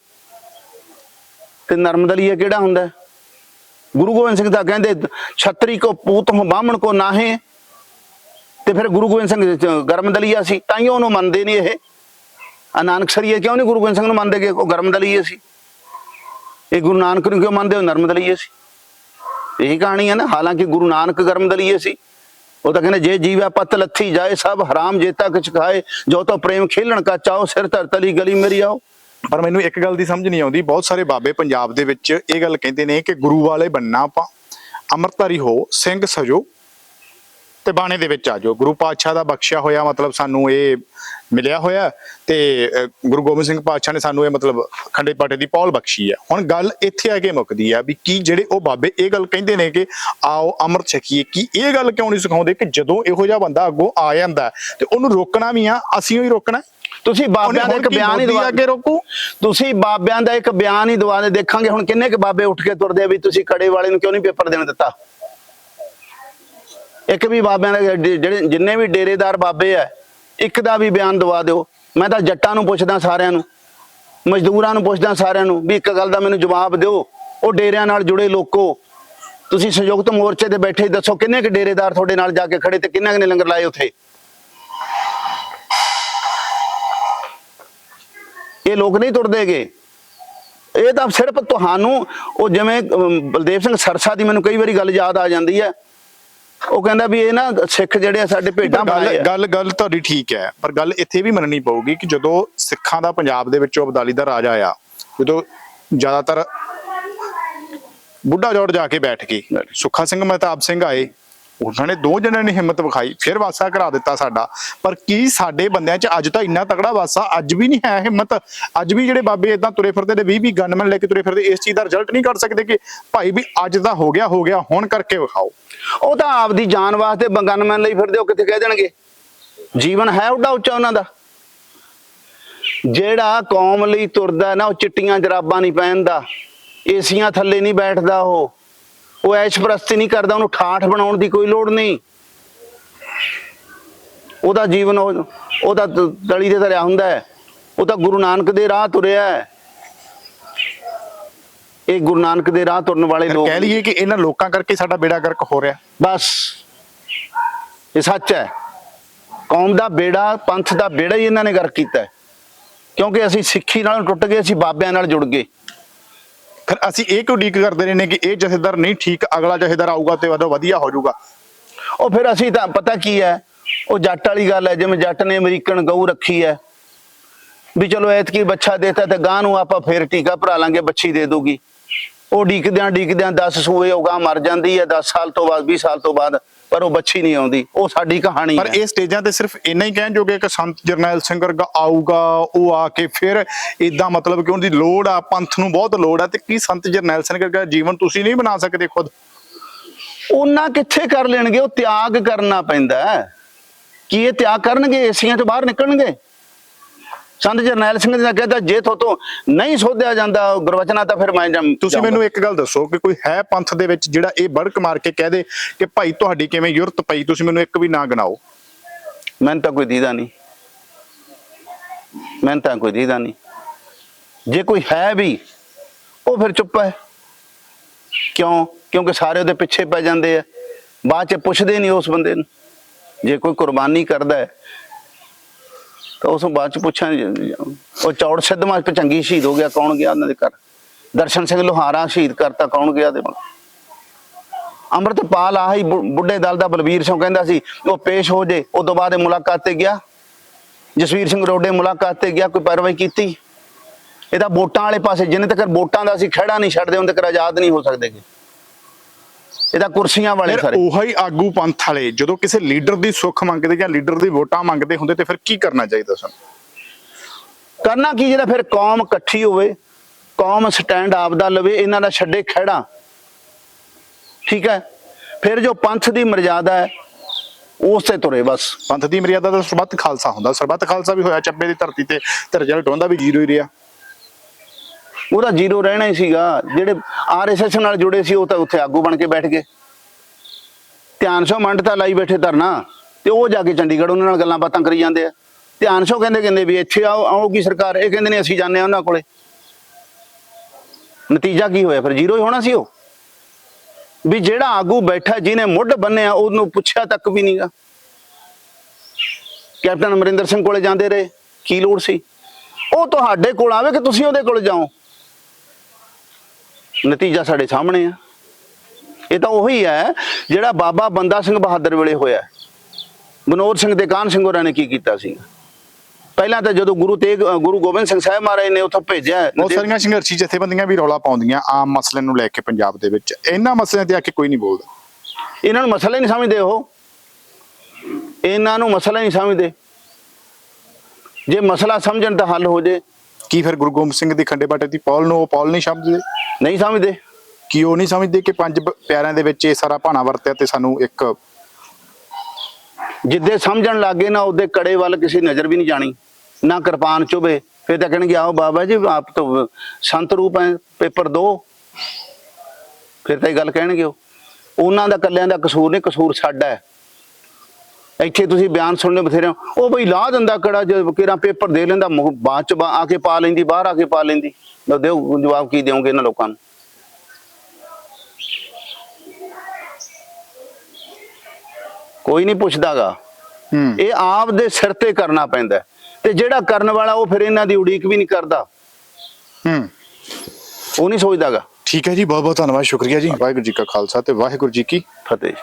ਤੇ ਨਰਮ ਦਲੀਏ ਕਿਹੜਾ ਹੁੰਦਾ? ਗੁਰੂ ਗੋਬਿੰਦ ਸਿੰਘ ਦਾ ਕਹਿੰਦੇ ਛਤਰੀ ਕੋ ਪੂਤ ਹੋ ਬਾਹਮਣ ਕੋ ਨਾਹੇ। ਤੇ ਫਿਰ ਗੁਰੂ ਗੋਬਿੰਦ ਸਿੰਘ ਚ ਗਰਮ ਦਲੀਆ ਸੀ ਤਾਂ ਹੀ ਉਹਨੂੰ ਮੰਨਦੇ ਨਹੀਂ ਇਹ। ਨਾਨਕ ਸਰੀਏ ਕਿਉਂ ਨਹੀਂ ਗੁਰੂ ਗੋਬਿੰਦ ਸਿੰਘ ਨੂੰ ਮੰਨਦੇ ਕਿ ਉਹ ਗਰਮ ਦਲੀਏ ਸੀ? ਇਹ ਗੁਰੂ ਨਾਨਕ ਨੂੰ ਕਿਉਂ ਮੰਨਦੇ ਹੋ ਨਰਮਦਲੀਏ ਸੀ? ਇਹੀ ਕਹਾਣੀ ਹੈ ਨਾ, ਹਾਲਾਂਕਿ ਗੁਰੂ ਨਾਨਕ ਗਰਮ ਦਲੀਏ ਸੀ। ਉਹ ਤਾਂ ਕਹਿੰਦੇ, ਜੇ ਜੀਵੈ ਪਤ ਲੱਥੀ ਜਾਏ, ਸਭ ਹਰਾਮ ਜੇਤਾ ਕਿਛ ਖਾਏ, ਜੋ ਤੋ ਪ੍ਰੇਮ ਖੇਲਣ ਕਾ ਚਾਓ ਸਿਰ ਧਰ ਤਲੀ ਗਲੀ ਮੇਰੀ ਆਓ। ਪਰ ਮੈਨੂੰ ਇੱਕ ਗੱਲ ਦੀ ਸਮਝ ਨਹੀਂ ਆਉਂਦੀ, ਬਹੁਤ ਸਾਰੇ ਬਾਬੇ ਪੰਜਾਬ ਦੇ ਵਿੱਚ ਇਹ ਗੱਲ ਕਹਿੰਦੇ ਨੇ ਕਿ ਗੁਰੂ ਵਾਲੇ ਬੰਨਾ ਆਪਾਂ। ਅੰਮ੍ਰਿਤਧਾਰੀ ਹੋ, ਸਿੰਘ ਸਜੋ ਤੇ ਬਾਣੇ ਦੇ ਵਿੱਚ ਆ ਜਾਓ। ਗੁਰੂ ਪਾਤਸ਼ਾਹ ਦਾ ਬਖਸ਼ਿਆ ਹੋਇਆ ਮਤਲਬ ਸਾਨੂੰ ਇਹ ਮਿਲਿਆ ਹੋਇਆ ਤੇ ਗੁਰੂ ਗੋਬਿੰਦ ਸਿੰਘ ਪਾਤਸ਼ਾਹ ਨੇ ਸਾਨੂੰ ਇਹ ਮਤਲਬ ਖੰਡੇ ਪਾਟੇ ਦੀ ਪੌਲ ਬਖਸ਼ੀ ਹੈ। ਹੁਣ ਗੱਲ ਇੱਥੇ ਆ ਕੇ ਮੁੱਕਦੀ ਆ ਵੀ ਕੀ ਜਿਹੜੇ ਉਹ ਬਾਬੇ ਇਹ ਗੱਲ ਕਹਿੰਦੇ ਨੇ ਕਿ ਆਓ ਅੰਮ੍ਰਿਤ ਛਕੀਏ। ਕੀ ਇਹ ਗੱਲ ਕਿਉਂ ਨਹੀਂ ਸਿਖਾਉਂਦੇ ਕਿ ਜਦੋਂ ਇਹੋ ਜਿਹਾ ਬੰਦਾ ਅੱਗੋਂ ਆ ਜਾਂਦਾ ਤੇ ਉਹਨੂੰ ਰੋਕਣਾ ਵੀ ਆ ਅਸੀਂ ਹੀ ਰੋਕਣਾ। ਤੁਸੀਂ ਬਾਬਿਆਂ ਦਾ ਇੱਕ ਕੀ ਬਿਆਨ ਹੀ ਦਵਾ ਅੱਗੇ? ਰੋਕੂ? ਤੁਸੀਂ ਬਾਬਿਆਂ ਦਾ ਇੱਕ ਬਿਆਨ ਹੀ ਦਵਾ ਦੇ ਦੇਖਾਂਗੇ ਹੁਣ ਕਿੰਨੇ ਕੁ ਬਾਬੇ ਉੱਠ ਕੇ ਤੁਰਦੇ ਆ ਵੀ ਤੁਸੀਂ ਕੜੇ ਵਾਲੇ ਨੂੰ ਕਿਉਂ ਨਹੀਂ ਪੇਪਰ ਦੇਣ ਦਿੱਤਾ? ਇੱਕ ਵੀ ਬਾਬਿਆਂ ਦੇ ਜਿਹੜੇ ਜਿੰਨੇ ਵੀ ਡੇਰੇਦਾਰ ਬਾਬੇ ਆ, ਇੱਕ ਦਾ ਵੀ ਬਿਆਨ ਦਵਾ ਦਿਓ। ਮੈਂ ਤਾਂ ਜੱਟਾਂ ਨੂੰ ਪੁੱਛਦਾ ਸਾਰਿਆਂ ਨੂੰ, ਮਜ਼ਦੂਰਾਂ ਨੂੰ ਪੁੱਛਦਾ ਸਾਰਿਆਂ ਨੂੰ ਵੀ ਇੱਕ ਗੱਲ ਦਾ ਮੈਨੂੰ ਜਵਾਬ ਦਿਓ, ਉਹ ਡੇਰਿਆਂ ਨਾਲ ਜੁੜੇ ਲੋਕੋ। ਤੁਸੀਂ ਸੰਯੁਕਤ ਮੋਰਚੇ ਤੇ ਬੈਠੇ ਦੱਸੋ ਕਿੰਨੇ ਕੁ ਡੇਰੇਦਾਰ ਤੁਹਾਡੇ ਨਾਲ ਜਾ ਕੇ ਖੜੇ ਤੇ ਕਿੰਨੇ ਕੁ ਨੇ ਲੰਗਰ ਲਾਏ ਉੱਥੇ? ਇਹ ਲੋਕ ਨਹੀਂ ਤੁਰਦੇਗੇ ਇਹ ਤਾਂ ਸਿਰਫ ਤੁਹਾਨੂੰ, ਉਹ ਜਿਵੇਂ ਬਲਦੇਵ ਸਿੰਘ ਸਰਸਾ ਦੀ ਮੈਨੂੰ ਕਈ ਵਾਰੀ ਗੱਲ ਯਾਦ ਆ ਜਾਂਦੀ ਹੈ। ਉਹ ਕਹਿੰਦਾ ਵੀ ਇਹ ਨਾ ਸਿੱਖ ਜਿਹੜੇ ਆ ਸਾਡੇ ਭੇਡਾਂ ਗੱਲ ਬਣਾਏ ਗੱਲ ਗੱਲ ਤੁਹਾਡੀ ਠੀਕ ਹੈ ਪਰ ਗੱਲ ਇੱਥੇ ਵੀ ਮੰਨਣੀ ਪਊਗੀ ਕਿ ਜਦੋਂ ਸਿੱਖਾਂ ਦਾ ਪੰਜਾਬ ਦੇ ਵਿੱਚੋਂ ਅਬਦਾਲੀ ਦਾ ਰਾਜ ਆਇਆ ਜਦੋਂ ਜ਼ਿਆਦਾਤਰ ਬੁੱਢਾ ਜੋੜ ਜਾ ਕੇ ਬੈਠ ਗਏ। ਸੁੱਖਾ ਸਿੰਘ ਮਹਿਤਾਬ ਸਿੰਘ ਆਏ ਉਹਨਾਂ ਨੇ ਦੋ ਜਣਿਆਂ ਨੇ ਹਿੰਮਤ ਵਿਖਾਈ, ਫਿਰ ਵਾਸਾ ਕਰਾ ਦਿੱਤਾ ਸਾਡਾ। ਪਰ ਕੀ ਸਾਡੇ ਬੰਦਿਆਂ 'ਚ ਅੱਜ ਤਾਂ ਇੰਨਾ ਤਕੜਾ ਵਾਸਾ, ਅੱਜ ਵੀ ਨਹੀਂ ਹੈ ਹਿੰਮਤ? ਅੱਜ ਵੀ ਜਿਹੜੇ ਬਾਬੇ ਇਦਾਂ ਤੁਰੇ ਫਿਰਦੇ ਨੇ 20 20 ਗਨਮੈਨ ਲੈ ਕੇ ਤੁਰੇ ਫਿਰਦੇ, ਇਸ ਚੀਜ਼ ਦਾ ਰਿਜ਼ਲਟ ਨਹੀਂ ਕੱਢ ਸਕਦੇ ਕਿ ਭਾਈ ਵੀ ਅੱਜ ਦਾ ਹੋ ਗਿਆ ਹੋ ਗਿਆ, ਹੁਣ ਕਰਕੇ ਵਿਖਾਓ। ਉਹ ਤਾਂ ਆਪਦੀ ਜਾਨ ਵਾਸਤੇ ਗਨਮੈਨ ਲਈ ਫਿਰਦੇ, ਉਹ ਕਿੱਥੇ ਕਹਿ ਦੇਣਗੇ? ਜੀਵਨ ਹੈ ਉੱਡਾ ਉੱਚਾ ਉਹਨਾਂ ਦਾ। ਜਿਹੜਾ ਕੌਮ ਲਈ ਤੁਰਦਾ ਨਾ, ਉਹ ਚਿੱਟੀਆਂ ਜਰਾਬਾਂ ਨਹੀਂ ਪਹਿਨਦਾ, ਏਸੀਆਂ ਥੱਲੇ ਨਹੀਂ ਬੈਠਦਾ ਉਹ। ਉਹ ਐਸ਼ ਪ੍ਰਸਤੀ ਨਹੀਂ ਕਰਦਾ ਉਹਨੂੰ ਠਾਠ ਬਣਾਉਣ ਦੀ ਕੋਈ ਲੋੜ ਨਹੀਂ। ਉਹਦਾ ਜੀਵਨ ਉਹ- ਉਹਦਾ ਤਲੀ ਤੇ ਧਰਿਆ ਹੁੰਦਾ ਹੈ। ਉਹ ਤਾਂ ਗੁਰੂ ਨਾਨਕ ਦੇ ਰਾਹ ਤੁਰਿਆ ਹੈ। ਇਹ ਗੁਰੂ ਨਾਨਕ ਦੇ ਰਾਹ ਤੁਰਨ ਵਾਲੇ ਲੋਕ ਕਹਿ ਲਈਏ ਕਿ ਇਹਨਾਂ ਲੋਕਾਂ ਕਰਕੇ ਸਾਡਾ ਬੇੜਾ ਗਰਕ ਹੋ ਰਿਹਾ। ਬਸ। ਇਹ ਸੱਚ ਹੈ। ਕੌਮ ਦਾ ਬੇੜਾ ਪੰਥ ਦਾ ਬੇੜਾ ਹੀ ਇਹਨਾਂ ਨੇ ਗਰ ਕੀਤਾ। ਕਿਉਂਕਿ ਅਸੀਂ ਸਿੱਖੀ ਨਾਲ ਟੁੱਟ ਗਏ ਅਸੀਂ ਬਾਬਿਆਂ ਨਾਲ ਜੁੜ ਗਏ। ਫਿਰ ਅਸੀਂ ਇਹ ਕਿਉਂ ਉਡੀਕ ਕਰਦੇ ਰਹੇ ਨੇ ਕਿ ਇਹ ਜਥੇਦਾਰ ਨਹੀਂ ਠੀਕ, ਅਗਲਾ ਜਥੇਦਾਰ ਆਊਗਾ ਤੇ ਵਧੋ ਵਧੀਆ ਹੋ ਜਾਊਗਾ। ਉਹ ਫਿਰ ਅਸੀਂ ਤਾਂ, ਪਤਾ ਕੀ ਹੈ? ਉਹ ਜੱਟ ਵਾਲੀ ਗੱਲ ਹੈ, ਜਿਵੇਂ ਜੱਟ ਨੇ ਅਮਰੀਕਨ ਗਊ ਰੱਖੀ ਹੈ। ਵੀ ਚਲੋ ਐਤਕੀ ਬੱਚਾ ਦੇਤਾ ਤੇ ਗਾਂ ਨੂੰ ਆਪਾਂ ਫੇਰ ਟੀਕਾ ਭਰਾ ਲਾਂਗੇ ਬੱਚੀ ਦੇ ਦੂਗੀ ਉਹ ਡੀਕਦਿਆਂ ਡੀਕਦਿਆਂ 10 ਸੂਏ ਉਹ ਗਾਂ ਮਰ ਜਾਂਦੀ ਹੈ 10 ਸਾਲ ਤੋਂ ਬਾਅਦ 20 ਸਾਲ ਤੋਂ ਬਾਅਦ। ਪਰ ਉਹ ਬੱਚੀ ਨਹੀਂ ਆਉਂਦੀ ਉਹ ਸਾਡੀ ਕਹਾਣੀ ਪਰ ਹੈ। ਇਹ ਸਟੇਜਾਂ ਤੇ ਸਿਰਫ ਇੰਨਾ ਹੀ ਕਹਿਣ ਜੋਗੇ ਕਿ ਸੰਤ ਜਰਨੈਲ ਸਿੰਘ ਵਰਗਾ ਆਊਗਾ ਉਹ ਆ ਕੇ ਫਿਰ ਇਦਾਂ ਮਤਲਬ ਕਿ ਉਹਦੀ ਲੋੜ ਆ ਪੰਥ ਨੂੰ ਬਹੁਤ ਲੋੜ ਆ ਤੇ ਕੀ ਸੰਤ ਜਰਨੈਲ ਸਿੰਘ ਵਰਗਾ ਜੀਵਨ ਤੁਸੀਂ ਨਹੀਂ ਬਣਾ ਸਕਦੇ ਖੁਦ? ਉਹਨਾਂ ਕਿੱਥੇ ਕਰ ਲੈਣਗੇ? ਉਹ ਤਿਆਗ ਕਰਨਾ ਪੈਂਦਾ। ਕੀ ਇਹ ਤਿਆਗ ਕਰਨਗੇ? ਏਸੀਆਂ ਤੋਂ ਬਾਹਰ ਨਿਕਲਣਗੇ? ਸੰਤ ਜਰਨੈਲ ਸਿੰਘ ਜੀ ਨੇ ਕਹਿੰਦਾ ਜੇ ਤੋਂ ਨਹੀਂ ਸੋਧਿਆ ਜਾਂਦਾ ਗੁਰਵਚਨਾ ਤਾਂ ਫਿਰ ਮੈਂ ਤੁਸੀਂ ਮੈਨੂੰ ਇੱਕ ਗੱਲ ਦੱਸੋ ਕਿ ਕੋਈ ਹੈ ਪੰਥ ਦੇ ਵਿੱਚ ਜਿਹੜਾ ਇਹ ਬੜਕ ਮਾਰ ਕੇ ਕਹਿ ਦੇ ਕਿ ਭਾਈ ਤੁਹਾਡੀ ਕਿਵੇਂ ਯੁਰਤ ਪਈ ਤੁਸੀਂ ਮੈਨੂੰ ਇੱਕ ਵੀ ਨਾਂ ਗਿਣਾਓ? ਮੈਨੂੰ ਤਾਂ ਕੋਈ ਦੀਦਾ ਨਹੀਂ। ਮੈਨੂੰ ਤਾਂ ਕੋਈ ਦੀਦਾ ਨਹੀਂ। ਜੇ ਕੋਈ ਹੈ ਵੀ ਉਹ ਫਿਰ ਚੁੱਪ ਹੈ। ਕਿਉਂ? ਕਿਉਂਕਿ ਸਾਰੇ ਉਹਦੇ ਪਿੱਛੇ ਪੈ ਜਾਂਦੇ ਆ। ਬਾਅਦ ਚ ਪੁੱਛਦੇ ਨਹੀਂ ਉਸ ਬੰਦੇ ਨੂੰ। ਜੇ ਕੋਈ ਕੁਰਬਾਨੀ ਕਰਦਾ ਹੈ ਤਾਂ ਉਸ ਨੂੰ ਬਾਅਦ ਚ ਪੁੱਛਾਂ ਉਹ ਚੌੜ ਸਿੱਧਵਾਂ ਚੰਗੀ ਸ਼ਹੀਦ ਹੋ ਗਿਆ, ਕੌਣ ਗਿਆ ਉਹਨਾਂ ਦੇ ਘਰ? ਦਰਸ਼ਨ ਸਿੰਘ ਲੋਹਾਰਾ ਸ਼ਹੀਦ ਕਰਤਾ, ਕੌਣ ਗਿਆ ਦੇ ਅੰਮ੍ਰਿਤਪਾਲ ਆਹੀ ਬੁ- ਬੁੱਢੇ ਦਲ ਦਾ ਬਲਬੀਰ ਸਿੰਘ ਕਹਿੰਦਾ ਸੀ, ਉਹ ਪੇਸ਼ ਹੋ ਜੇ ਉਸ ਤੋਂ ਬਾਅਦ ਇਹ ਮੁਲਾਕਾਤ ਤੇ ਗਿਆ। ਜਸਵੀਰ ਸਿੰਘ ਰੋਡੇ ਮੁਲਾਕਾਤ ਤੇ ਗਿਆ, ਕੋਈ ਪੈਰਵਾਈ ਕੀਤੀ? ਇਹਦਾ ਵੋਟਾਂ ਵਾਲੇ ਪਾਸੇ, ਜਿੰਨੇ ਤੱਕ ਵੋਟਾਂ ਦਾ ਅਸੀਂ ਖੜਾ ਨਹੀਂ ਛੱਡਦੇ ਉਹਦੇ ਤੱਕ ਆਜ਼ਾਦ ਨਹੀਂ ਹੋ ਸਕਦੇਗੇ ਇਹਦਾ ਕੁਰਸੀਆਂ ਵਾਲੇ ਫਿਰ ਸਾਰੇ। ਉਹੀ ਆਗੂ ਪੰਥ ਵਾਲੇ ਜਦੋਂ ਕਿਸੇ ਲੀਡਰ ਦੀ ਸੁੱਖ ਮੰਗਦੇ ਜਾਂ ਲੀਡਰ ਦੀ ਵੋਟਾਂ ਮੰਗਦੇ ਹੁੰਦੇ ਤੇ ਫਿਰ ਕੀ ਕਰਨਾ ਚਾਹੀਦਾ ਸਾਨੂੰ? ਕਰਨਾ ਕੀ ਜਿਹੜਾ ਫਿਰ ਕੌਮ ਇਕੱਠੀ ਹੋਵੇ ਕੌਮ ਸਟੈਂਡ ਆਪਦਾ ਲਵੇ ਇਹਨਾਂ ਦਾ ਛੱਡੇ ਖੜਾ ਠੀਕ ਹੈ? ਫਿਰ ਜੋ ਪੰਥ ਦੀ ਮਰਜ਼ਾਦਾ ਹੈ ਉਸ ਤੇ ਤੁਰੇ ਬਸ। ਪੰਥ ਦੀ ਮਰਿਆਦਾ ਦਾ ਸਰਬੱਤ ਖਾਲਸਾ ਹੁੰਦਾ। ਸਰਬੱਤ ਖਾਲਸਾ ਵੀ ਹੋਇਆ ਚੱਬੇ ਦੀ ਧਰਤੀ ਤੇ ਤੇ ਰਿਜ਼ਲਟ ਉਹਦਾ ਵੀ ਜ਼ੀਰੋ ਹੀ ਰਿਹਾ। ਉਹ ਤਾਂ ਜ਼ੀਰੋ ਰਹਿਣਾ ਹੀ ਸੀਗਾ। ਜਿਹੜੇ ਆਰਐਸਐਸ ਨਾਲ ਜੁੜੇ ਸੀ, ਉਹ ਤਾਂ ਉੱਥੇ ਆਗੂ ਬਣ ਕੇ ਬੈਠ ਗਏ। ਧਿਆਨ ਸੋ ਮੰਡ ਤਾਂ ਲਾਈ ਬੈਠੇ ਧਰਨਾ। ਤੇ ਉਹ ਜਾ ਕੇ ਚੰਡੀਗੜ੍ਹ, ਉਹਨਾਂ ਨਾਲ ਗੱਲਾਂ ਬਾਤਾਂ ਕਰੀ ਜਾਂਦੇ ਆ। ਧਿਆਨ ਸੋ ਕਹਿੰਦੇ ਕਹਿੰਦੇ ਵੀ ਇੱਥੇ ਆਓ ਆਉਗੀ ਸਰਕਾਰ? ਇਹ ਕਹਿੰਦੇ ਨੇ ਅਸੀਂ ਜਾਂਦੇ ਆ ਉਹਨਾਂ ਕੋਲੇ। ਨਤੀਜਾ ਕੀ ਹੋਇਆ ਫਿਰ? ਜ਼ੀਰੋ ਹੀ ਹੋਣਾ ਸੀ ਉਹ। ਵੀ ਜਿਹੜਾ ਆਗੂ ਬੈਠਾ, ਜਿਹਨੇ ਮੁੱਢ ਬੰਨਿਆ, ਉਹਨੂੰ ਪੁੱਛਿਆ ਤੱਕ ਵੀ ਨਹੀਂਗਾ ਕੈਪਟਨ ਅਮਰਿੰਦਰ ਸਿੰਘ ਕੋਲੇ ਜਾਂਦੇ ਰਹੇ। ਕੀ ਲੋੜ ਸੀ? ਉਹ ਤੁਹਾਡੇ ਕੋਲ ਆਵੇ ਕਿ ਤੁਸੀਂ ਉਹਦੇ ਕੋਲ ਜਾਓ? ਨਤੀਜਾ ਸਾਡੇ ਸਾਹਮਣੇ ਆ। ਇਹ ਤਾਂ ਉਹੀ ਹੈ ਜਿਹੜਾ ਬਾਬਾ ਬੰਦਾ ਸਿੰਘ ਬਹਾਦਰ ਵੇਲੇ ਹੋਇਆ। ਮਨੋਹਰ ਸਿੰਘ ਤੇ ਕਾਨ ਸਿੰਘ ਹੋਰਾਂ ਨੇ ਕੀ ਕੀਤਾ ਸੀ? ਪਹਿਲਾਂ ਤਾਂ ਜਦੋਂ ਗੁਰੂ ਤੇਗ ਗੁਰੂ ਗੋਬਿੰਦ ਸਿੰਘ ਸਾਹਿਬ ਮਹਾਰਾਜ ਨੇ ਉੱਥੋਂ ਭੇਜਿਆ ਬਹੁਤ ਸਾਰੀਆਂ ਸੰਘਰਸ਼ੀ ਜਥੇਬੰਦੀਆਂ ਵੀ ਰੌਲਾ ਪਾਉਂਦੀਆਂ ਆਮ ਮਸਲੇ ਨੂੰ ਲੈ ਕੇ ਪੰਜਾਬ ਦੇ ਵਿੱਚ। ਇਹਨਾਂ ਮਸਲਿਆਂ ਤੇ ਆ ਕੇ ਕੋਈ ਨਹੀਂ ਬੋਲਦਾ। ਇਹਨਾਂ ਨੂੰ ਮਸਲਾ ਨਹੀਂ ਸਮਝਦੇ ਉਹ। ਇਹਨਾਂ ਨੂੰ ਮਸਲਾ ਨਹੀਂ ਸਮਝਦੇ। ਜੇ ਮਸਲਾ ਸਮਝਣ ਤਾਂ ਹੱਲ ਹੋ ਜੇ ਕੀ ਫਿਰ ਗੁਰੂ ਗੋਬਿੰਦ ਸਿੰਘ ਦੀ ਖੰਡੇ ਬਾਟੇ ਦੀ ਪੌਲ ਨੂੰ ਉਹ ਪੌਲ ਨਹੀਂ ਸਮਝਦੇ? ਨਹੀਂ ਸਮਝਦੇ। ਕੀ ਉਹ ਨਹੀਂ ਸਮਝਦੇ ਕਿ ਪੰਜ ਪਿਆਰਿਆਂ ਦੇ ਵਿੱਚ ਇਹ ਸਾਰਾ ਭਾਣਾ ਵਰਤਿਆ ਤੇ ਸਾਨੂੰ ਇੱਕ ਜਿੱਦੇ ਸਮਝਣ ਲੱਗੇ ਨਾ ਉਹਦੇ ਕੜੇ ਵੱਲ ਕਿਸੇ ਨਜ਼ਰ ਵੀ ਨਹੀਂ ਜਾਣੀ। ਨਾ ਕਿਰਪਾਨ ਚੁਬੇ ਫਿਰ ਤਾਂ ਕਹਿਣਗੇ ਆਓ ਬਾਬਾ ਜੀ ਆਪ ਤਾਂ ਸੰਤ ਰੂਪ ਹੈ ਪੇਪਰ ਦੋ। ਫਿਰ ਤਾਂ ਇਹ ਗੱਲ ਕਹਿਣਗੇ ਉਹ। ਉਹਨਾਂ ਦਾ ਕੱਲਿਆਂ ਦਾ ਕਸੂਰ ਨਹੀਂ ਕਸੂਰ ਸਾਡਾ ਹੈ ਇੱਥੇ ਤੁਸੀਂ ਬਿਆਨ ਸੁਣਨੇ ਬਥੇਰੇ ਹੋ। ਉਹ ਬਈ ਲਾ ਦਿੰਦਾ ਕੜਾ ਜੇ ਕਿਰਾ ਪੇਪਰ ਦੇ ਲੈਂਦਾ ਬਾਅਦ ਚ ਆ ਕੇ ਪਾ ਲੈਂਦੀ ਬਾਹਰ ਆ ਕੇ ਪਾ ਲੈਂਦੀ। ਦਿਓ ਜਵਾਬ ਕੀ ਦਿਓਗੇ ਇਹਨਾਂ ਲੋਕਾਂ ਨੂੰ? ਕੋਈ ਨਹੀਂ ਪੁੱਛਦਾਗਾ। ਇਹ ਆਪ ਦੇ ਸਿਰ ਤੇ ਕਰਨਾ ਪੈਂਦਾ। ਤੇ ਜਿਹੜਾ ਕਰਨ ਵਾਲਾ ਉਹ ਫਿਰ ਇਹਨਾਂ ਦੀ ਉਡੀਕ ਵੀ ਨਹੀਂ ਕਰਦਾ। ਹੂੰ। ਉਹ ਨਹੀਂ ਸੋਚਦਾਗਾ। ਠੀਕ ਹੈ ਜੀ ਬਹੁਤ ਬਹੁਤ ਧੰਨਵਾਦ ਸ਼ੁਕਰੀਆ ਜੀ। ਵਾਹਿਗੁਰੂ ਜੀ ਕਾ ਖਾਲਸਾ ਤੇ ਵਾਹਿਗੁਰੂ ਜੀ ਕੀ ਫਤਿਹ